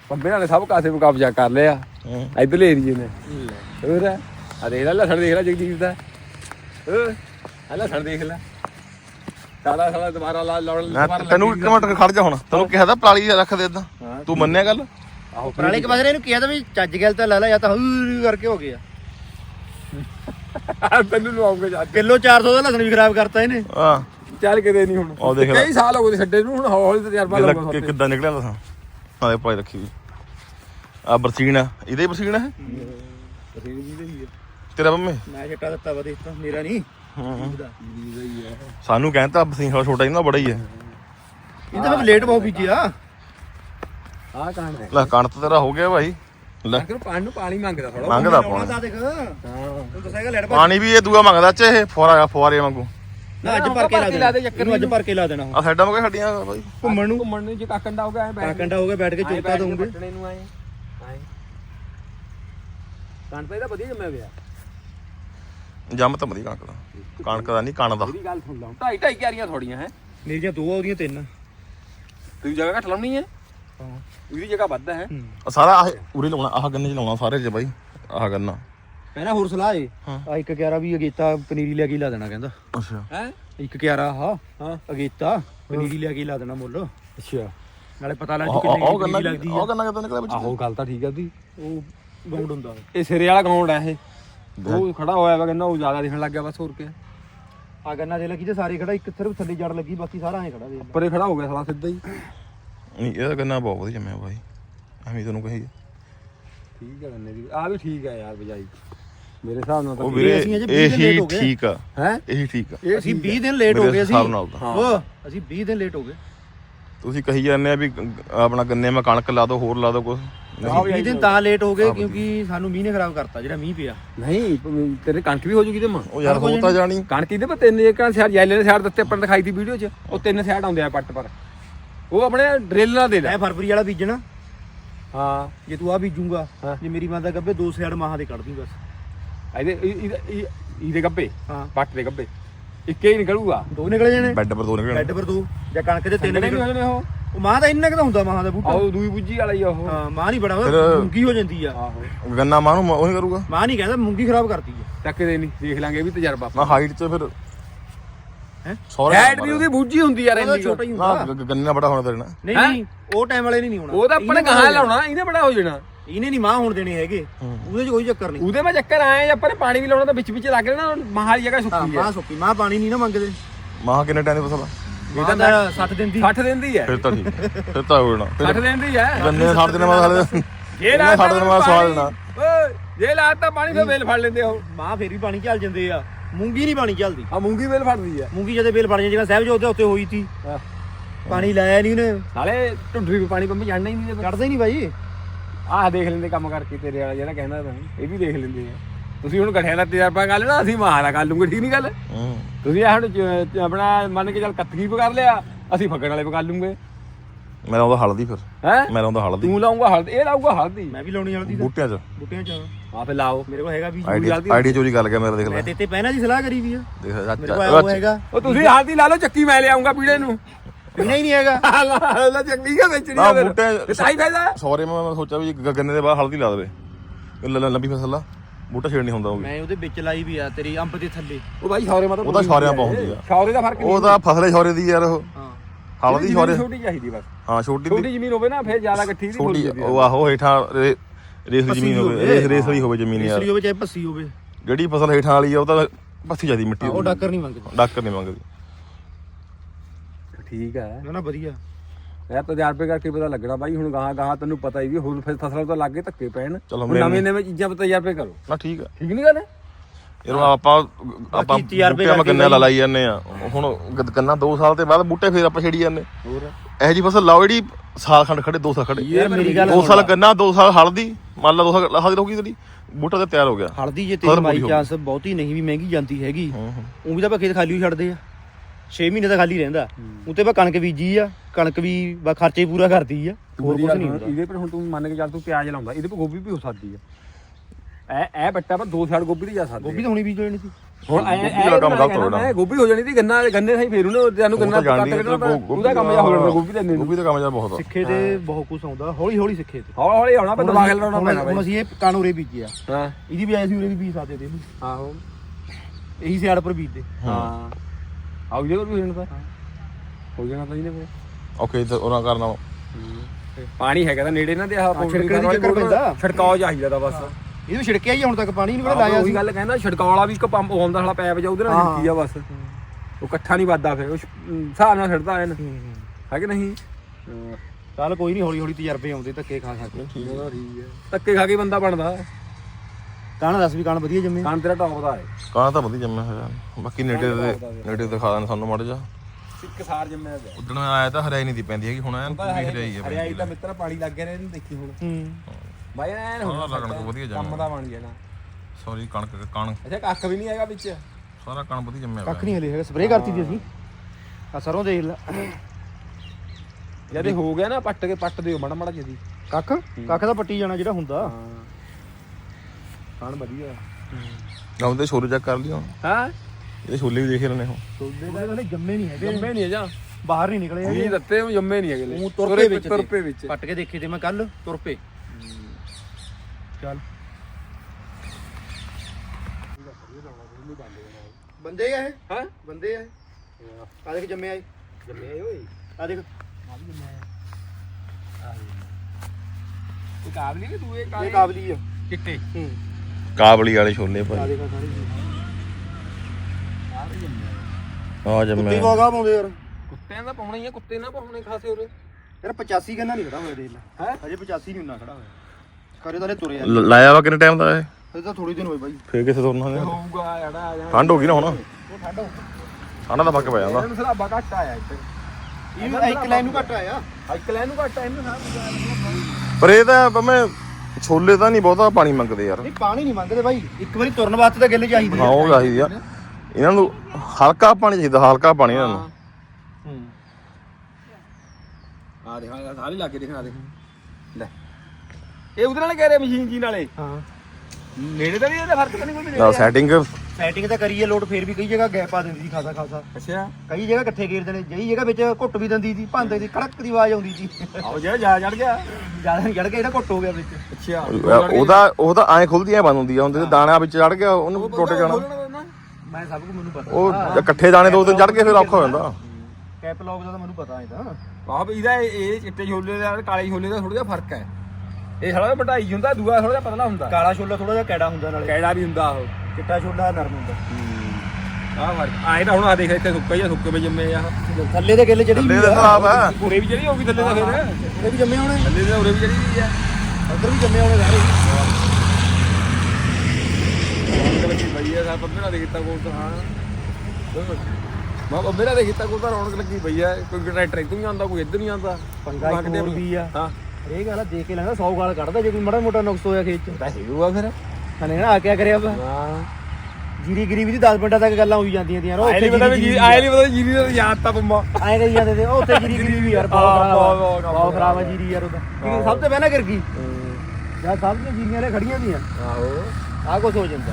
ਪੰਬੇ ਨੇ ਸਭ ਕਾਸੇ ਨੂੰ ਕਬਜ਼ਾ ਕਰ ਲਿਆ। ਹੂੰ। ਇਧਰਲੇ ਏਰੀਏ ਨੇ। ਹੋਰ ਆ? ਦੇਖ ਲੈ ਲਸਣ ਦੇਖ ਲੈ ਜਗਦੀਪ ਦਾ। ਆ ਲਸਣ ਦੇਖ ਲੈ। ਸਾਲਾ ਸਾਲਾ ਦੁਬਾਰਾ ਲਾ ਲਾਉਣ ਮੈਂ ਦੁਬਾਰਾ ਤੈਨੂੰ ਇੱਕ ਮਿੰਟ ਖੜ ਜਾ ਹੁਣ। ਤੈਨੂੰ ਕਿਹਾ ਤਾਂ ਪਲਾਲੀ ਰੱਖ ਦੇ ਇਦਾਂ। ਤੂੰ ਮੰਨਿਆ ਗੱਲ? ਆਹੋ ਪੁਰਾਣੇ ਕਬਾਦਰੇ ਇਹਨੂੰ ਕਿਹਾ ਤਾਂ ਵੀ ਚੱਜ ਗੱਲ ਤਾਂ ਲੈ ਲੈ ਜਾਂ ਤਾਂ ਹੂ ਕਰਕੇ ਹੋ ਗਿਆ ਤੈਨੂੰ ਲਵਾਉਂਗੇ ਜਾ ਕੇ। ਕਿਲੋ 400 ਦਾ ਲਸਣ ਵੀ ਖਰਾਬ ਕਰਤਾ ਇਹਨੇ। ਹਾਂ। ਚੱਲ ਕਿਤੇ ਨਹੀਂ ਹੁਣ। ਉਹ ਦੇਖ ਲੈ। ਕਈ ਸਾਲ ਹੋ ਗਏ ਛੱਡੇ ਨੂੰ ਹੁਣ ਹੌਲੀ ਹੌਲੀ ਤਜਰਬਾ ਦੇਖ ਲਾਉਂਗਾ ਲੈ ਕਿ ਕਿੱਦਾਂ ਨਿਕਲਿਆ ਦੱਸਾਂ ਆਲੇ ਪਾਈ ਰੱਖੀ ਵੀ ਆ ਬਰਸੀਨ ਆ। ਇਹਦੇ ਹੀ ਬਰਸੀਨ ਹੈ ਤੇਰਾ ਮੰਮੀ? ਮੈਂ ਛੱਟਾ ਦਿੱਤਾ ਵਾ ਦੇਖ ਤਾਂ ਮੇਰਾ ਨਹੀਂ। ਸਾਨੂੰ ਕਹਿੰਦਾ ਥੋੜਾ ਛੋਟਾ ਇਹਨਾਂ ਬੜਾ ਹੀ ਹੈ। ਇਹ ਤਾਂ ਮੈਂ ਲੇਟ ਬਹੁਤ ਬੀਜਿਆ ਆ। ਕਾਣ ਹੈ। ਲੈ ਕਣਕ ਤੇਰਾ ਹੋ ਗਿਆ ਭਾਈ। ਲੈ। ਕਿ ਪਾਣੀ ਨੂੰ ਪਾਣੀ ਮੰਗਦਾ ਥੋੜਾ ਮੰਗਦਾ ਪਾਣੀ ਦੇਖ। ਹਾਂ। ਤੂੰ ਦੱਸੇਗਾ ਲੈਟ ਪਾਣੀ ਵੀ ਇਹ ਦੂਆ ਮੰਗਦਾ ਚ ਇਹ ਫੁਆਰਾ ਫੁਆਰੇ ਵਾਂਗੂ। ਨਾ ਅੱਜ ਭਰ ਕੇ ਲਾ ਦੇ ਇਹਨੂੰ ਅੱਜ ਭਰ ਕੇ ਲਾ ਦੇਣਾ ਆ ਸਾਈਡਾਂ ਮਗੇ ਸਾਡੀਆਂ ਬਾਈ ਘੁੰਮਣ ਨੂੰ। ਘੁੰਮਣ ਨੂੰ ਜੇ ਕਾਕੰਡਾ ਹੋ ਗਿਆ ਐ ਬੈਠ ਕੰਡਾ ਹੋ ਗਿਆ ਬੈਠ ਕੇ ਚੋਕਾ ਦਊਂਗੇ। ਪੱਟਣੇ ਨੂੰ ਆਏ। ਆਏ। ਕਣ ਪੇ ਦਾ ਵਧੀਆ ਜੰਮਿਆ ਪਿਆ ਜੰਮ ਤਾਂ ਮਦੀ ਕਣਕ ਦਾ। ਕਣਕ ਦਾ ਨਹੀਂ ਕਣ ਦਾ। ਮੇਰੀ ਗੱਲ ਸੁਣ ਲਾ ਢਾਈ ਢਾਈ ਕਿਆਰੀਆਂ ਥੋੜੀਆਂ ਹੈ। ਮੇਰੀਆਂ ਦੋ ਆ ਉਹਦੀਆਂ ਤਿੰਨ। ਤੂੰ ਜਗ੍ਹਾ ਘੱਟ ਲਾਉਣੀ ਹੈ? ਹਾਂ। ਇਹਦੀ ਜਗ੍ਹਾ ਵੱਧ ਹੈ। ਆਹ ਸਾਰਾ ਆਹ ਉਰੇ ਲਾਉਣਾ ਆਹ ਗੰਨੇ ਚ ਲਾਉਣਾ ਸਾਰੇ ਚ ਬਾਈ ਆਹ ਗੰਨਾ। ਪਹਿਲਾਂ ਹੋਰ ਸਲਾਹ ਏ। ਹਾਂ। ਆ ਇੱਕ ਕਿਆਰਾ ਵੀ ਅਗੇਤਾ ਪਨੀਰੀ ਲੈ ਕੇ ਹੀ ਲਾ ਦੇਣਾ ਕਹਿੰਦਾ। ਅੱਛਾ। ਹੈ? ਇੱਕ ਕਿਆਰਾ ਆਹ ਹਾਂ। ਅਗੇਤਾ ਪਨੀਰੀ ਲੈ ਕੇ ਹੀ ਲਾ ਦੇਣਾ ਮੁੱਲ। ਅੱਛਾ। ਨਾਲੇ ਪਤਾ ਲੱਗ ਉਹ ਜੂ ਕਿੰਨੀ ਉਹ ਗੰਨਾ ਲੱਗਦੀ ਉਹ ਆ ਗੰਨਾ ਕਿਦਾਂ ਨਿਕਲਿਆ ਵਿੱਚ? ਆਹੋ ਗੱਲ ਤਾਂ ਠੀਕ ਹੈ ਉਹਦੀ। ਉਹ ਗਾਉਂਡ ਹੁੰਦਾ। ਇਹ ਸਿਰੇ ਵਾਲਾ ਗਰਾਊਂਡ ਹੈ ਇਹ। ਉਹ ਖੜਾ ਹੋਇਆ ਵਾ ਕਹਿੰਦਾ ਉਹ ਜ਼ਿਆਦਾ ਦਿਖਣ ਲੱਗ ਗਿਆ ਬਸ ਹੋਰ ਕੀ ਆ ਗੰਨਾ ਦੇ ਲੱਗੀ ਤੇ ਸਾਰੇ ਖੜਾ ਇੱਕ ਸਿਰਫ ਥੱਲੇ ਜੜ ਲੱਗੀ ਬਾਕੀ ਸਾਰਾ ਐ ਖੜਾ ਦੇ ਉੱਪਰੇ ਖੜਾ ਹੋ ਗਿਆ ਸਾਲਾ ਸਿੱਧਾ ਹੀ। ਨਹੀਂ ਇਹਦਾ ਗੰਨਾ ਬਹੁਤ ਵਧੀਆ ਜੰਮਿਆ ਬਾਈ। ਐਵੇਂ ਤੈਨੂੰ ਕਹੀ ਠੀਕ ਹੈ ਗੰਨੇ ਦੀ। ਆ ਵੀ ਠੀਕ ਹੈ ਯਾਰ ਬਜਾਈ। ਮੇਰੇ ਹਿਸਾਬ ਨਾਲ ਤਾਂ ਉਹ ਵੀਰੇ ਅਸੀਂ ਅਜੇ ਵੀਹ ਦਿਨ late ਇਹੀ ਹੋ ਗਏ। ਠੀਕ ਆ। ਹੈ? ਇਹੀ ਠੀਕ ਆ। ਅਸੀਂ 20 ਦਿਨ ਲੇਟ ਹੋ ਮੇਰੇ ਗਏ ਸੀ ਹਿਸਾਬ ਨਾਲ ਤਾਂ। ਉਹ ਅਸੀਂ 20 ਦਿਨ ਲੇਟ ਹੋ ਗਏ। ਤੁਸੀਂ ਕਹੀ ਜਾਂਦੇ ਆ ਵੀ ਆਪਣਾ ਗੰਨੇ ਮੈਂ ਕਣਕ ਲਾ ਦੋ ਹੋਰ ਲਾ ਦੋ ਕੁਝ 20 ਦਿਨ ਤਾਂ ਲੇਟ ਹੋ ਗਏ ਕਿਉਂਕਿ ਸਾਨੂੰ ਮੀਂਹ ਨੇ ਖਰਾਬ ਕਰਤਾ ਜਿਹੜਾ ਮੀਂਹ ਪਿਆ। ਨਹੀਂ ਤੇਰੇ ਕਣਕ ਵੀ ਹੋ ਜੂਗੀ ਤੇ ਮਾਂ ਉਹ ਯਾਰ ਹੋ ਤਾਂ ਜਾਣੀ। ਕਣਕ ਇਹਦੇ ਪਰ ਤਿੰਨ ਏਕੜ ਸਿਆੜ ਜੈਲੇ ਨੇ ਸਿਆੜ ਦਿੱਤੇ ਆਪਾਂ ਦਿਖਾਈ ਦੀ ਵੀਡੀਓ 'ਚ ਉਹ ਤਿੰਨ ਸਿਆੜ ਆਉਂਦੇ ਆ ਪੱਟ ਪਰ। ਉਹ ਆਪਣੇ ਡਰਿੱਲ ਨਾਲ ਦੇ ਲੈ। ਮੈਂ ਫਰਵਰੀ ਵਾਲਾ ਬੀਜਣਾ। ਹਾਂ। ਜੇ ਤੂੰ ਆ ਬੀਜੂਗਾ। ਜੇ ਮੇਰੀ ਮਾਂ ਦਾ ਗੱਬੇ ਦੋ ਸਿਆੜ ਮਾਹਾਂ ਦੇ ਕੱਢ ਦੂੰ ਬਸ ਇਹਦੇ ਇਹ- ਇਹ- ਇਹਦੇ ਗੱਬੇ ਹਾਂ। ਪੱਟ ਦੇ ਗੱਬੇ ਇੱਕੇ ਹੀ ਨਿਕਲੂਗਾ। ਦੋ ਨਿਕਲ ਜਾਣੇ। ਬੈੱਡ ਪਰ ਦੋ ਨਿਕਲਣ ਬੈੱਡ ਪਰ ਦੋ। ਜਾਂ ਕਣਕ ਦੇ ਤਿੰਨ ਨਿਕਲ ਹੋ ਜਾਣੇ ਉਹ। ਉਹ ਮਾਂ ਦਾ ਇੰਨਾ ਕੁ ਤਾਂ ਹੁੰਦਾ ਮਾਹਾਂ ਦਾ ਬੂਟਾ। ਆਹ ਦੂਈ ਬੁੱਜੀ ਵਾਲਾ ਹੀ ਆ ਉਹ। ਹਾਂ ਮਾਂ ਨਹੀਂ ਬੜਾ ਮੂੰਗੀ ਹੋ ਜਾਂਦੀ ਆ। ਆਹੋ। ਗੰਨਾ ਮਾਂ ਨੂੰ ਉਹ ਨਹੀਂ ਕਰੂਗਾ? ਮਾਂ ਨਹੀਂ ਕਹਿੰਦਾ ਮੂੰਗੀ ਖਰਾਬ ਕਰਦੀ ਆ। ਚੱਕ ਦੇ ਨਹੀਂ ਦੇਖ ਲਾਂਗੇ ਇਹ ਵੀ ਤਜਰਬਾ। ਨਾ ਹਾਈਟ ਚ ਫਿਰ ਹੈਂ? ਹੈਡ ਦੀ ਉਹਦੀ ਬੁੱਜੀ ਹੁੰਦੀ ਯਾਰ ਇੰਨੀ ਛੋਟਾ ਹੀ ਨਾ ਹੁੰਦਾ। ਗੰਨਾ ਬੜਾ ਹੋਣਾ ਤੇਰੇ ਨਾਲ। ਨਹੀਂ ਉਹ ਟਾਈਮ ਵਾਲੇ ਨਹੀਂ ਹੋਣਾ। ਉਹ ਤਾਂ ਆਪਣੇ ਗਾਹਾਂ ਲਾਉਣਾ ਇਹਨੇ ਬੜਾ ਹੋ ਜਾਣਾ। ਇਹਨੇ ਨਹੀਂ ਮਾਂ ਹੋਣ ਦੇਣੇ ਹੈਗੇ। ਉਹਦੇ 'ਚ ਕੋਈ ਚੱਕਰ ਨਹੀਂ। ਉਹਦੇ ਮੈਂ ਚੱਕਰ ਆਏ ਆਪਾਂ ਨੇ ਪਾਣੀ ਵੀ ਲਾਉਣਾ ਤਾਂ ਵਿੱਚ ਵਿੱਚ ਲੱਗ ਰਿਹਾ ਨਾ ਮਹਾਲੀ ਜਗ੍ਹਾ ਸੁੱਕੀ ਹੈ ਮਾਂ ਸੁੱਕੀ। ਮਾਂ ਪਾਣੀ ਨਹੀਂ ਨਾ ਮੰਗਦੇ। ਮਾਂ ਕਿੰਨੇ ਟਾਈਮ ਦੀ ਫਸਲ ਆ? ਇਹ ਤਾਂ 60 ਦਿਨ ਦੀ। 60 ਦਿਨ ਦੀ ਹੈ ਫਿਰ ਤਾਂ ਠੀਕ ਹੈ। ਫਿਰ ਤਾਂ ਹੋਣਾ। 60 ਫਿਰ ਦਿਨ ਦੀ ਹੈ ਗੰਨੇ ਸਾੜ ਦਿਨ ਬਾਅਦ ਹਾਲੇ ਜੇ ਲਾਤਾ ਸਾਡੇ ਦਿਨ ਬਾਅਦ ਸਵਾਲ ਲੈਣਾ ਓਏ ਜੇ ਲਾਤਾ ਪਾਣੀ ਫਿਰ ਵੇਲ ਫੜ ਲੈਂਦੇ ਉਹ। ਮਾਂ ਫੇਰ ਵੀ ਪਾਣੀ ਚੱਲ ਜਾਂਦੇ ਆ। ਮੂੰਗੀ ਨਹੀਂ ਪਾਣੀ ਚੱਲਦੀ ਆ ਮੂੰਗੀ ਵੇਲ ਫੜਦੀ ਹੈ ਮੂੰਗੀ ਜਦੇ ਬੇਲ ਫੜ ਜਾਂਦੀ ਜਿਵੇਂ ਸਾਹਿਬ ਜੋ ਉਹਦੇ ਉੱਤੇ ਹੋਈ ਤੀ। ਪਾਣੀ ਲਾਇਆ ਨਹੀਂ ਉਹਨੇ। ਨਾਲੇ ਢੁੰਡਰੀ ਵੀ ਪਾਣੀ ਪੰਪ ਹੀ ਨਹੀਂ ਚੜਦਾ ਹੀ ਨਹੀਂ ਬਾਈ। ਆਹ ਦੇਖ ਲੈਂਦੇ ਕੰਮ ਕਰਕੇ ਤੇਰੇ ਵਾਲਾ ਜਿਹੜਾ ਕਹਿੰਦਾ ਤਾਂ ਇਹ ਵੀ ਦੇਖ ਲੈਂਦੇ ਆ। ਤੁਸੀਂ ਹੁਣ ਗਠਿਆਂ ਦਾ ਤਜਰਬਾ ਕਰ ਲੈਣਾ ਅਸੀਂ ਮਹਾਰਾ ਕਰ ਲੂੰਗੇ ਠੀਕ ਨਹੀਂ ਗੱਲ? ਤੁਸੀਂ ਆਹ ਹੁਣ ਆਪਣਾ ਮੰਨ ਕੇ ਚੱਲ ਕੱਤਕੀ ਪਕੜ ਲਿਆ ਅਸੀਂ ਫੱਗਣ ਵਾਲੇ ਪਕੜ ਲੂੰਗੇ। ਮੈਂ ਲਾਉਂਦਾ ਹਲਦੀ ਫਿਰ। ਹੈ? ਮੈਂ ਲਾਉਂਦਾ ਹਲਦੀ। ਤੂੰ ਲਾਉਂਗਾ ਹਲਦੀ ਇਹ ਲਾਊਗਾ ਹਲਦੀ। ਮੈਂ ਵੀ ਲਾਉਣੀ ਹਲਦੀ ਦਾ ਬੂਟਿਆਂ 'ਚ। ਬੂਟਿਆਂ 'ਚ। ਆ ਫੇ ਲਾਓ। ਮੇਰੇ ਕੋਲ ਹੈਗਾ ਵੀ ਆਈਡੀ ਆਈਡੀ ਚੋਰੀ ਕਰ ਗਿਆ ਮੇਰਾ ਦੇਖ ਲੈ। ਮੈਂ ਤੇ ਤੇ ਪਹਿਲਾਂ ਦੀ ਸਲਾਹ ਕਰੀ ਵੀ ਆ। ਦੇਖ ਮੇਰੇ ਕੋਲ ਉਹ ਹੈਗਾ। ਉਹ ਤੁਸੀਂ ਹਲਦੀ ਲਾ ਲਓ ਚੱਕੀ ਮੈਂ ਲਿਆਉਂਗਾ ਪੀੜੇ ਨੂੰ। ਪੀਣਾ ਹੀ ਨਹੀਂ ਹੈਗਾ। ਲਾ ਚੱਕੀ ਕਾ ਵੇਚਣੀ ਆ ਫਿਰ। ਬੂਟੇ ਤੇ ਸਾਈ ਫਾਇਦਾ। ਸੌਰੇ ਮੈਂ ਮੈਂ ਸੋਚਿਆ ਵੀ ਗੰਨੇ ਦੇ ਬਾਅਦ ਹਲਦੀ ਲਾ ਦੇਵੇ। ਲ- ਲ- ਲੰਬੀ ਫਸਲ ਆ। ਬੂਟਾ ਛੇੜ ਨਹੀਂ ਹੁੰਦਾ ਉਹ ਵੀ। ਮੈਂ ਉਹਦੇ ਵਿੱਚ ਲਾਈ ਵੀ ਆ ਤੇਰੀ ਅੰਬ ਦੇ ਥੱਲੇ। ਉਹ ਬਾਈ ਸ਼ੌਰੇ ਮਤਲਬ ਉਹ ਤਾਂ ਸ਼ੌਰਿਆਂ ਪਾ ਹੁੰਦੀ ਆ। ਸ਼ੌਰੇ ਦਾ ਫ਼ਰਕ ਨਹੀਂ ਉਹ ਤਾਂ ਫਸਲੇ ਸ਼ੌਰੇ ਦੀ ਯਾਰ ਉਹ। ਹਾਂ। ਹਲਦੀ ਸ਼ੌਰੇ। ਛੋਟੀ ਚਾਹੀਦੀ ਬਸ। ਹਾਂ ਛੋਟੀ ਦੀ। ਛੋਟੀ ਜ਼ਮੀਨ ਹੋਵੇ ਨਾ ਫਿਰ ਜ਼ਿਆਦਾ ਇਕੱਠੀ ਦੀ ਛੋਟੀ ਉਹ ਆਹੋ ਹੇਠਾਂ ਰੇ- ਰੇਸ ਦੀ ਜ਼ਮੀਨ ਹੋਵੇ ਰੇਸ ਰੇਸ ਵਾਲੀ ਹੋਵੇ ਜ਼ਮੀਨ ਯਾਰ। ਹੋਵੇ ਚਾਹੇ ਪੱਸੀ ਹੋਵੇ। ਜਿਹੜੀ ਫਸਲ ਹੇਠਾਂ ਵਾਲੀ ਆ ਉਹ ਤਾਂ ਪੱਥੀ ਜਾਂਦੀ ਮਿੱਟੀ ਉਹ ਡਾਕਰ ਨਹੀਂ ਮੰਗਦਾ। ਡਾਕਰ ਨਹੀਂ ਮੰਗਦੀ। ਠੀਕ ਹੈ ਨਾ ਨਾ ਵਧੀਆ। ਯਾਰ ਤਜਰਬੇ ਕਰਕੇ ਪਤਾ ਲੱਗਣਾ ਬਾਈ ਹੁਣ ਗਾਹਾਂ ਗਾਹਾਂ ਤੈਨੂੰ ਪਤਾ ਹੀ ਵੀ ਹੁਣ ਫਿਰ ਫਸਲਾਂ ਤੋਂ ਲੱਗੇ ਧੱਕੇ ਪੈਣ। ਚਲੋ ਹੁਣ ਮੈਨੂੰ- ਨਵੇਂ ਨਵੇਂ ਚੀਜ਼ਾਂ ਪਰ ਤਜਰਬੇ ਕਰੋ। ਨਾ ਠੀਕ ਆ। ਠੀਕ ਨਹੀਂ ਗੱਲ? ਹੁਣ ਆਪਾਂ ਆਪਾਂ ਤਜਰਬੇ ਬੂਟੇ ਮੈਂ ਕਰਕੇ ਗੰਨੇ ਲਾ ਲਾਈ ਜਾਂਦੇ ਆ। ਹੁਣ ਗ- ਗੰਨਾ 2 ਸਾਲ ਤੇ ਬਾਅਦ ਬੂਟੇ ਫੇਰ ਆਪਾਂ ਛੇੜੀ ਜਾਂਦੇ। ਹੋਰ? ਇਹੋ ਜੀ ਫਸਲ ਲਾਓ ਜਿਹੜੀ ਸਾਲ ਖੰਡ ਖੜੇ 2 ਸਾਲ ਖੜੇ। ਯਾਰ ਮੇਰੀ ਗੱਲ 2 ਸਾਲ ਗੰਨਾ 2 ਸਾਲ ਹਲਦੀ ਮੰਨ ਲਾ 2 ਸਾਲ ਹਲਦੀ ਹੋ ਗਈ ਤੇਰੀ ਬੂਟਾ ਤੇ ਤਿਆਰ ਹੋ ਗਿਆ। ਹਲਦੀ ਜੇ ਤੇਰੀ ਮਾਈ ਹੋ ਗਈ। ਚਾਂਸ ਬਹੁਤੀ ਨਹੀਂ ਵੀ ਮਹਿੰਗੀ ਜਾਂਦੀ ਹੈਗੀ। ਹੂੰ ਹੂੰ। ਉਹ ਵੀ ਤਾਂ ਆਪਾਂ ਖੇਤ ਖਾਲੀ ਹੀ ਛੱਡਦੇ ਆ। 6 ਮਹੀਨੇ ਤਾਂ ਖਾਲੀ ਰਹਿੰਦਾ। ਉਤੇ ਬਾ ਕਣਕ ਬੀਜੀ ਆ ਕਣਕ ਵੀ ਬਾ ਖਰਚੇ ਪੂਰਾ ਕਰਦੀ ਆ। ਹੋਰ ਕੁਝ ਨਹੀਂ ਹੁੰਦਾ। ਇਹਦੇ ਪਰ ਹੁਣ ਤੂੰ ਮੰਨ ਕੇ ਚੱਲ ਤੂੰ ਪਿਆਜ਼ ਲਾਉਂਦਾ ਇਹਦੇ ਪਰ ਗੋਭੀ ਵੀ ਹੋ ਸਕਦੀ ਹੈ ਐ ਐ ਬੱਟਾ ਪਰ ਦੋ ਸਾਲ ਗੋਭੀ ਦੀ ਜਾ ਸਕਦੀ ਗੋਭੀ ਤਾਂ ਹੁਣੀ ਬੀਜ ਲੈਣੀ ਸੀ। ਹੁਣ ਐ ਗੋਭੀ ਕੰਮ ਗਲਤ ਹੋ ਜਾਣਾ। ਐ ਗੋਭੀ ਹੋ ਜਾਣੀ ਸੀ ਗੰਨਾ ਗੰਨੇ ਸਹੀ ਫੇਰ ਉਹਨੇ ਤੈਨੂੰ ਉਹ ਗੰਨਾ ਕੱਟ ਕੇ ਉਹਦਾ ਕੰਮ ਜਾ ਹੋ ਜਾਣਾ ਗੋਭੀ ਦਾ ਗੋਭੀ ਦਾ ਕੰਮ ਜਾ ਬਹੁਤ। ਸਿੱਖੇ ਤੇ ਬਹੁਤ ਕੁਝ ਆਉਂਦਾ ਹੌਲੀ ਹੌਲੀ ਸਿੱਖੇ ਤੇ। ਹੌਲੀ ਹੌਲੀ ਆਉਣਾ ਪਰ ਦਿਮਾਗ ਲਾਉਣਾ ਹੁਣ- ਪੈਣਾ ਹੁਣ ਅਸੀਂ ਇਹ ਕਾਨੂਰੇ ਬੀਜਿਆ ਹਾਂ। ਇਹਦੀ ਵੀ ਐਸੀ ਉਰੇ ਵੀ ਬੀਜ ਸਕਦੇ ਇਹਨੂੰ। ਆਹੋ। ਇਹੀ ਸਿਆੜ ਪਰ ਬੀਜਦੇ। ਹਾਂ। ਆਉ ਜੇ ਵੀ ਹੋ ਜਾਣਾ ਤਾਂ। ਹੋ। ਜਾਣਾ ਤਾਂ ਇਹਨੇ ਓਕੇ ਤੇ ਉਹਨਾਂ ਕਰਨਾ। ਪਾਣੀ ਹੈਗਾ ਤਾਂ ਨੇੜੇ ਨਾ ਦੇ ਆਹ ਪੌੜੀ ਛਿੜਕਣ ਦੀ ਚੱਕਰ ਪੈਂਦਾ। ਛੜਕਾਓ ਚਾਹੀਦਾ ਤਾਂ ਬਸ। ਇਹਨੂੰ ਛਿੜਕਿਆ ਹੀ ਹੁਣ ਤੱਕ ਪਾਣੀ ਨਹੀਂ ਕਿਹੜਾ ਲਾਇਆ ਉਹੀ ਸੀ। ਗੱਲ ਕਹਿੰਦਾ ਛੜਕਾਓ ਵਾਲਾ ਵੀ ਇੱਕ ਪੰਪ ਆਉਂਦਾ ਸਾਲਾ ਪੈਪ ਜਾ ਉਹਦੇ ਨਾਲ। ਛਿੜਕੀ ਆ ਬਸ। ਉਹ ਇਕੱਠਾ ਨਹੀਂ ਵੱਜਦਾ ਫਿਰ ਉਹ ਹਿਸਾਬ ਨਾਲ ਛੱਡਦਾ ਐਨ ਹੈ ਕਿ ਨਹੀਂ? ਚੱਲ ਕੋਈ ਨਹੀਂ ਹੌਲੀ ਹੌਲੀ ਤਜਰਬੇ ਆਉਂਦੇ ਧੱਕੇ ਖਾ ਖਾ ਕੇ। ਠੀਕ ਹੈ ਠੀਕ ਹੈ ਧੱਕੇ ਖਾ ਕੇ ਬੰਦਾ ਬਣਦਾ। ਕਾਣਾ ਦੱਸ ਵੀ ਕਾਣ ਵਧੀਆ ਜੰਮੇ। ਕੰਨ ਤੇਰਾ ਟੌਪ ਦਾ ਹੈ ਕਾਂ ਤਾਂ ਵਧੀਆ ਜੰਮਿਆ ਹੋਇਆ। ਬਾਕੀ ਨੇੜੇ ਦੇ ਨੇੜੇ ਦਿਖਾ ਦੇਣ ਸਾਨੂੰ ਮਾੜਾ ਜਾ ਇੱਕ ਸਾਰ ਜੰਮਿਆ ਪਿਆ ਉਦੋਂ ਆਇਆ ਤਾਂ ਹਰਿਆਈ ਨਹੀਂ ਦੀ ਪੈਂਦੀ ਹੈਗੀ ਹੁਣ ਐਨ ਪੂਰੀ ਹਰਿਆਈ ਹੈ ਹਰਿਆਈ ਤਾਂ ਮਿੱਤਰ ਪਾਣੀ ਲੱਗ ਗਿਆ ਇਹਨੂੰ ਦੇਖੀ ਹੁਣ। ਹੂੰ। ਬਾਈ ਐਨ ਸਾਰਾ ਹੁਣ ਕਣਕ ਵਧੀਆ ਜੰਮਿਆ। ਕੰਮ ਦਾ ਬਣ ਗਿਆ ਨਾ। ਸੌਰੀ ਕਣਕ ਕਣ ਅੱਛਾ ਕੱਖ ਵੀ ਨਹੀਂ ਹੈਗਾ ਵਿੱਚ? ਸਾਰਾ ਕਣ ਵਧੀਆ ਜੰਮਿਆ ਕੱਖ ਨਹੀਂ ਹਲੇ ਹੈਗਾ ਸਪਰੇਅ ਕਰਤੀ ਸੀ ਅਸੀਂ। ਆ ਸਰੋਂ ਦੇਖ ਲੈ। ਜਦ ਇਹ ਹੋ ਗਿਆ ਨਾ ਪੱਟ ਕੇ ਪੱਟ ਦਿਓ ਮੜਾ ਮੜਾ ਜਦੀ। ਕੱਖ? ਕੱਖ ਦਾ ਪੱਟੀ ਜਾਣਾ ਜਿਹੜਾ ਹੁੰਦਾ। ਹਾਂ। ਖਾਣ ਵਧੀਆ। ਤੇ ਛੋਲੇ ਚੈੱਕ ਕਰ ਲਿਓ। ਹਾਂ? ਇਹ ਛੋਲੇ ਵੀ ਦੇਖ ਲੈਣੇ ਹੋ ਦਾ ਹਲੇ ਜੰਮੇ ਨਹੀਂ ਹੈਗੇ। ਜੰਮੇ ਨਹੀਂ ਜਾਂ ਬਾਹਰ ਨਹੀਂ ਨਿਕਲੇ ਜੀ ਹੈਗੇ। ਦਿੱਤੇ ਉਹ ਜੰਮੇ ਨਹੀਂ ਹੈਗੇ ਉਹ ਤੁਰਪੇ ਵਿੱਚ। ਤੁਰਪੇ ਪੱਟ ਕੇ ਦੇਖੇ ਤੇ ਮੈਂ ਕੱਲ ਤੁਰ ਪਏ। ਚੱਲ ਬੰਦੇ ਆ ਇਹ? ਹਾਂ? ਬੰਦੇ ਆ ਆ ਦੇਖ ਜੰਮੇ ਆਏ ਜੰਮੇ ਓਏ। ਆ ਦੇਖ। ਇਹ ਕਾਬਲੀ ਨੇ ਦੂਏ ਇਹ ਕਾਬਲੀ ਕਾਬਲੀ ਆ। ਚਿੱਟੇ। ਹੂੰ। ਕਾਬਲੀ ਵਾਲੇ ਛੋਲੇ ਆ ਭਾਈ ਦੇਖ ਆ ਸਾਰੀ ਸਾਰੇ ਜੰਮੇ ਆ। ਕੁੱਤੀ ਜੰਮਿਆ ਵਾਗਾ ਪਾਉਂਦੇ ਯਾਰ। ਕੁੱਤਿਆਂ ਦਾ ਪਾਉਣਾ ਹੀ ਆ ਕੁੱਤੇ ਨਾ ਪਾਉਣੇ ਖਾਸੇ ਉਰੇ। ਯਾਰ 85 ਕਹਿੰਦਾ ਨਹੀਂ ਖੜਾ ਹੋਇਆ ਦੇਖ ਲੈ। ਹੈ? ਅਜੇ 85 ਨਹੀਂ ਹੁੰਨਾ ਖੜਾ ਹੋਇਆ। ਕਰੇ ਤਾਂ ਨੇ ਤੁਰਿਆ ਲ- ਲਾਇਆ ਵਾ ਕਿੰਨੇ ਟਾਈਮ ਦਾ ਇਹ? ਅਜੇ ਤਾਂ ਥੋੜੀ ਦਿਨ ਹੋਏ ਬਾਈ। ਫੇਰ ਕਿੱਥੇ ਤੁਰਨਾ ਨੇ? ਹੋਊਗਾ ਜਿਹੜਾ ਆ ਜਾਣਾ। ਠੰਡ ਹੋ ਗਈ ਨਾ ਹੁਣ? ਉਹ ਠੰਡ ਹੋ ਠੰਡ ਦਾ ਫ਼ਰਕ ਪੈ ਜਾਂਦਾ। ਇਹਨੂੰ ਸਲਾਬਾ ਘੱਟ ਆਇਆ ਇੱਥੇ। ਇਹ ਇੱਕ ਲਾਈਨ ਨੂੰ ਘੱਟ ਆਇਆ। ਇੱਕ ਲੈਨ ਨੂੰ ਘੱਟ ਆ ਇਹਨੂੰ ਸਾਹ ਪਰ ਇਹ ਤਾਂ ਭਾਵੇਂ ਛੋਲੇ ਤਾਂ ਨਹੀਂ ਬਹੁਤਾ ਪਾਣੀ ਮੰਗਦੇ ਯਾਰ। ਨਹੀਂ ਪਾਣੀ ਨਹੀਂ ਮੰਗਦੇ ਬਾਈ। ਇੱਕ ਵਾਰੀ ਤੁਰਨ ਵਾਸਤੇ ਤਾਂ ਗਿੱਲ ਚਾਹੀਦੀ ਹਾਂ ਉਹ ਚਾਹੀਦੀ ਆ। ਇਹਨਾਂ ਨੂੰ ਹਲਕਾ ਪਾਣੀ ਚਾਹੀਦਾ ਹਲਕਾ ਪਾਣੀ ਇਹਨਾਂ ਨੂੰ। ਹੂੰ। ਆ ਦੇਖ ਆ ਸਾਰੇ ਲਾਗੇ ਦੇਖਣਾ ਦੇਖ ਲੈ ਇਹ ਉਹਦੇ ਨਾਲ ਕਹਿ ਰਹੇ ਮਸ਼ੀਨ ਜੀ ਨਾਲੇ। ਹਾਂ। ਨੇੜੇ ਤਾਂ ਨਹੀਂ ਇਹਦਾ ਫ਼ਰਕ ਤਾਂ ਨਹੀਂ ਕੋਈ ਨਾ ਨੇੜੇ ਸੈਟਿੰਗ ਸੈਟਿੰਗ ਤਾਂ ਕਰੀਏ ਲੋਡ ਫੇਰ ਵੀ ਕਈ ਜਗ੍ਹਾ ਗੈਪ ਆ ਦਿੰਦੀ ਸੀ ਖਾਸਾ ਖਾਸਾ। ਅੱਛਾ। ਕਈ ਜਗ੍ਹਾ ਇਕੱਠੇ ਗੇਰ ਦੇਣੇ ਜਿਹੀ ਜਗ੍ਹਾ ਵਿੱਚ ਘੁੱਟ ਵੀ ਦਿੰਦੀ ਸੀ ਭਾਂਦੇ ਦੀ ਕੜਕ ਦੀ ਆਵਾਜ਼ ਆਉਂਦੀ ਸੀ। ਆਓ ਜਿਹੜਾ ਜਾ ਚੜ ਗਿਆ। ਜ਼ਿਆਦਾ ਨਹੀਂ ਚੜ ਗਿਆ ਇਹਦਾ ਘੁੱਟ ਹੋ ਗਿਆ ਵਿੱਚ। ਅੱਛਾ। ਉਹਦਾ ਉਹਦਾ ਐ ਖੁੱਲਦੀ ਐ ਬੰਦ ਹੁੰਦੀ ਆ ਹੁੰਦੇ ਤੇ ਦਾਣਿਆਂ ਵਿੱਚ ਚੜ ਗਿਆ ਉਹਨੂੰ ਟੁੱਟ ਜਾਣਾ। ਮੈਂ ਸਭ ਕੁ ਮੈਨੂੰ ਪਤਾ। ਉਹ ਇਕੱਠੇ ਦਾਣੇ ਦੋ ਤਿੰਨ ਚੜ ਕੇ ਫਿਰ ਔਖਾ ਹੋ ਜਾਂਦਾ। ਕੈਪ ਲੌਗ ਦਾ ਤਾਂ ਮੈਨੂੰ ਪਤਾ ਇਹਦਾ ਆਹ ਵੀ ਇਹਦਾ ਇਹ ਇਹ ਚਿੱਟੇ ਛੋਲੇ ਦਾ ਤੇ ਕਾਲੇ ਛੋਲੇ ਦਾ ਥੋੜਾ ਜਿਹਾ ਫ਼ਰਕ ਹੈ। ਇਹ ਥੋੜਾ ਜਿਹਾ ਮਟਾਈ ਹੁੰਦਾ ਦੂਆ ਥੋੜਾ ਜਿਹਾ ਪਤਲਾ ਹੁੰਦਾ। ਕਾਲਾ ਛੋਲਾ ਥੋੜਾ ਜਿਹਾ ਕੈੜਾ ਹੁੰਦਾ ਨਾਲੇ। ਕੈੜਾ ਵੀ ਹੁੰਦਾ ਉਹ। ਚਿੱਟਾ ਛੋਲਾ ਨਰਮ ਹੁੰਦਾ। ਆਹ ਫ਼ਰਕ। ਆਏ ਤਾਂ ਹੁਣ ਆ ਦੇਖ ਇੱਥੇ ਸੁੱਕਾ ਹੀ ਆ ਸੁੱਕੇ ਵਿੱਚ ਜੰਮੇ ਆ। ਥੱਲੇ ਦੇ ਗਿੱਲ ਜਿਹੜੀ ਥੱਲੇ ਦਾ ਖਰਾਬ ਹੈ ਉਰੇ ਵੀ ਜਿਹੜੀ ਹੋਊਗੀ ਥੱਲੇ ਦਾ ਫਿਰ। ਇਹ ਵੀ ਜੰਮੇ ਹੋਣੇ। ਥੱਲੇ ਦੇ ਉਰੇ ਵੀ ਜਿਹੜੀ ਵੀ ਆ। ਉੱਧਰ ਵੀ ਜੰਮੇ ਹੋਣੇ ਸਾਰੇ। ਰੌਣਕ ਲੱਗੀ ਪਈ ਆ ਸਾ ਬੰਦੇ ਨਾਲ ਦੇਖਤਾ ਕੋਲ ਤਾਂ ਹਾਂ। ਮੈਂ ਨਾਲ ਦੇਖਤਾ ਕੋਲ ਤਾਂ ਰੌਣਕ ਲੱਗੀ ਪਈ ਆ। ਕੋਈ ਟਰੈਕਟਰ ਇੱਧਰ ਨਹੀਂ ਆਉਂਦਾ ਕੋਈ ਇੱਧਰ ਨਹੀਂ ਆਉਂਦਾ। ਪੰਗਾ ਇੱਕ ਹੋਰ ਵੀ ਆ। ਹਾਂ। ਇਹ ਗੱਲ ਦੇਖ ਕੇ ਲੈਣਾ 100 ਗਾਲ ਕੱਢਦਾ ਜੇ ਕੋਈ ਮੜਾ ਮੋਟਾ ਨੁਕਸ ਹੋਇਆ ਖੇਤ ਚ। ਵੀ ਹੋਆ ਫਿਰ। ਹਨੇ ਨਾ ਆ ਕਿਆ ਕਰਿਆ ਵਾ ਹਾਂ। ਜੀਰੀ ਗਰੀ ਵੀ ਦੀ 10 ਮਿੰਟਾਂ ਤੱਕ ਗੱਲਾਂ ਹੋਈ ਜਾਂਦੀਆਂ ਤੀਆਂ ਆਏ ਨਹੀਂ ਪਤਾ ਵੀ ਜੀ ਆਏ ਨਹੀਂ ਪਤਾ ਜੀਰੀ ਦਾ ਯਾਦ ਤਾਂ ਪੰਮਾ। ਆਏ ਕਰੀ ਜਾਂਦੇ ਤੇ ਉਹ ਉੱਥੇ ਜੀਰੀ ਗਰੀ ਵੀ ਯਾਰ ਬਹੁਤ ਖਰਾਬ ਆ। ਬਹੁਤ ਬਹੁਤ ਖਰਾਬ ਆ। ਜੀਰੀ ਯਾਰ ਉਹਦਾ ਕਿਉਂਕਿ ਸਭ ਤੋਂ ਪਹਿਲਾਂ ਗਿਰ ਗਈ। ਜਾਂ ਸਭ ਦੀਆਂ ਜੀਰੀਆਂ ਨੇ ਖੜੀਆਂ ਦੀਆਂ ਆਹੋ। ਆ ਕੁਝ ਹੋ ਜਾਂਦਾ।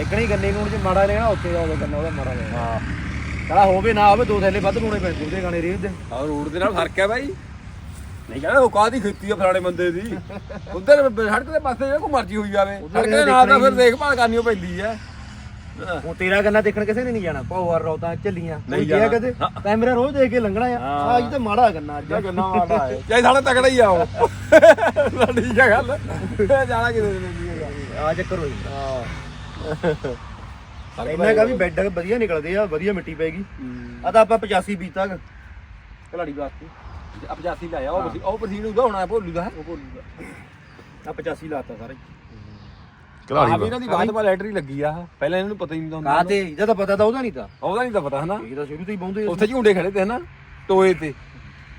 ਇਕਣੀ ਗੰਨੇ ਨੂੰ ਚ ਮਾੜਾ ਲੈਣਾ ਉੱਥੇ ਉਹਦਾ ਗੰਨਾ ਉਹਦਾ ਮਾੜਾ ਲੈਣਾ। ਹਾਂ। ਹੋਵੇ ਨਾ ਹੋਵੇ ਦੋ ਥੈਲੇ ਵੱਧ ਪਾਉਣੇ ਪੈਂਦੇ ਉਹਦੇ ਗਾਣੇ ਰੇਹ ਦੇ। ਆਹ ਰੋਡ ਦੇ ਨਾਲ ਫ਼ਰਕ ਹੈ ਬਾਈ। ਨਹੀਂ ਕਹਿੰਦਾ ਉਹ ਕਾਦੀ ਖੇਤੀ ਆ ਫਲਾਣੇ ਬੰਦੇ ਦੀ। ਉਧਰ ਸੜਕ ਦੇ ਪਾਸੇ ਜਿਹੜਾ ਕੋ ਮਰਜ਼ੀ ਹੋਈ ਜਾਵੇ। ਸੜਕ ਦੇ ਨਾਲ ਤਾਂ ਫਿਰ ਦੇਖਭਾਲ ਕਰਨੀ ਪੈਂਦੀ ਹੈ ਉਹ ਤੇਰਾ ਗੰਨਾ ਦੇਖਣ ਕਿਸੇ ਨੇ ਨਹੀਂ ਜਾਣਾ। ਪੌਵਰ ਰੌਤਾਂ ਝੱਲੀਆਂ। ਨਹੀਂ ਗਿਆ। ਕਦੇ? ਤੈਂ ਮੇਰਾ ਰੋਜ਼ ਦੇਖ ਕੇ ਲੰਘਣਾ ਆ। ਆ ਅੱਜ ਤਾਂ ਮਾੜਾ ਗੰਨਾ ਅੱਜ। ਗੰਨਾ ਮਾਰਦਾ ਹੈ ਚਾਹੇ ਸਾਡਾ ਤਕੜਾ ਹੀ ਆ ਉਹ। ਠੀਕ ਹੈ ਗੱਲ? ਜਾਣਾ ਕਿਤੇ ਨਹੀਂ। ਆ ਚੱਕਰ ਹੋਈ। ਹਾਂ। ਇਹਨਾਂ ਕਾ ਵੀ ਬੈੱਡ ਵਧੀਆ ਨਿਕਲਦੇ ਆ ਵਧੀਆ ਮਿੱਟੀ ਪੈਗੀ ਆ ਤਾਂ ਆਪਾਂ 85 ਬੀਜ ਤੱਕ ਵਾਸਤੇ ਆ 85 ਲਾਇਆ ਉਹ ਪਸੀ- ਉਹ ਪਸੀਨ ਉਹਦਾ ਹੋਣਾ ਭੋਲੂ ਦਾ ਉਹ ਭੋਲੂਗਾ ਆ 85 ਲਾਤਾ ਸਾਰੇ। ਆ ਖਿਲਾੜੀ ਵੀ ਇਹਨਾਂ ਦੀ ਬਾਤ ਮਾ ਲੈਟਰੀ ਲੱਗੀ ਆ। ਪਹਿਲਾਂ ਇਹਨਾਂ ਨੂੰ ਪਤਾ ਹੀ ਨਹੀਂ ਹੁੰਦਾ ਕਾ ਤੇ ਇਹਦਾ ਤਾਂ ਪਤਾ ਤਾਂ ਉਹਦਾ ਨਹੀਂ ਤਾਂ। ਉਹਦਾ ਨਹੀਂ ਤਾਂ ਪਤਾ ਹਨਾ? ਇਹ ਤਾਂ ਸ਼ੁਰੂ ਤੋਂ ਹੀ ਬੌਂਦੇ ਉੱਥੇ ਝੁੰਡੇ ਖੜੇ ਤੇ ਹਨਾ? ਟੋਏ ਤੇ।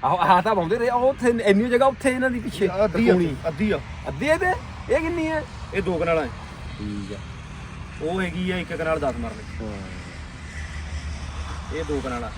ਆਹ ਆਹ ਤਾਂ ਪਾਉਂਦੇ ਰਹੇ। ਉਹ ਉੱਥੇ ਇੰਨੀ ਜਗ੍ਹਾ ਉੱਥੇ ਇਹਨਾਂ ਦੀ ਪਿੱਛੇ ਅੱਧੀ ਆ ਤਰਕੂਣੀ। ਅੱਧੀ ਆ। ਅੱਧੀ ਇਹ ਤੇ? ਇਹ ਕਿੰਨੀ ਹੈ ਇਹ ਦੋ ਕਨਾਲਾਂ ਹੈ। ਠੀਕ ਆ। ਉਹ ਹੈਗੀ ਆ ਇੱਕ ਕਨਾਲ 10 ਮਰਲੇ ਇਹ ਦੋ ਕਨਾਲਾਂ।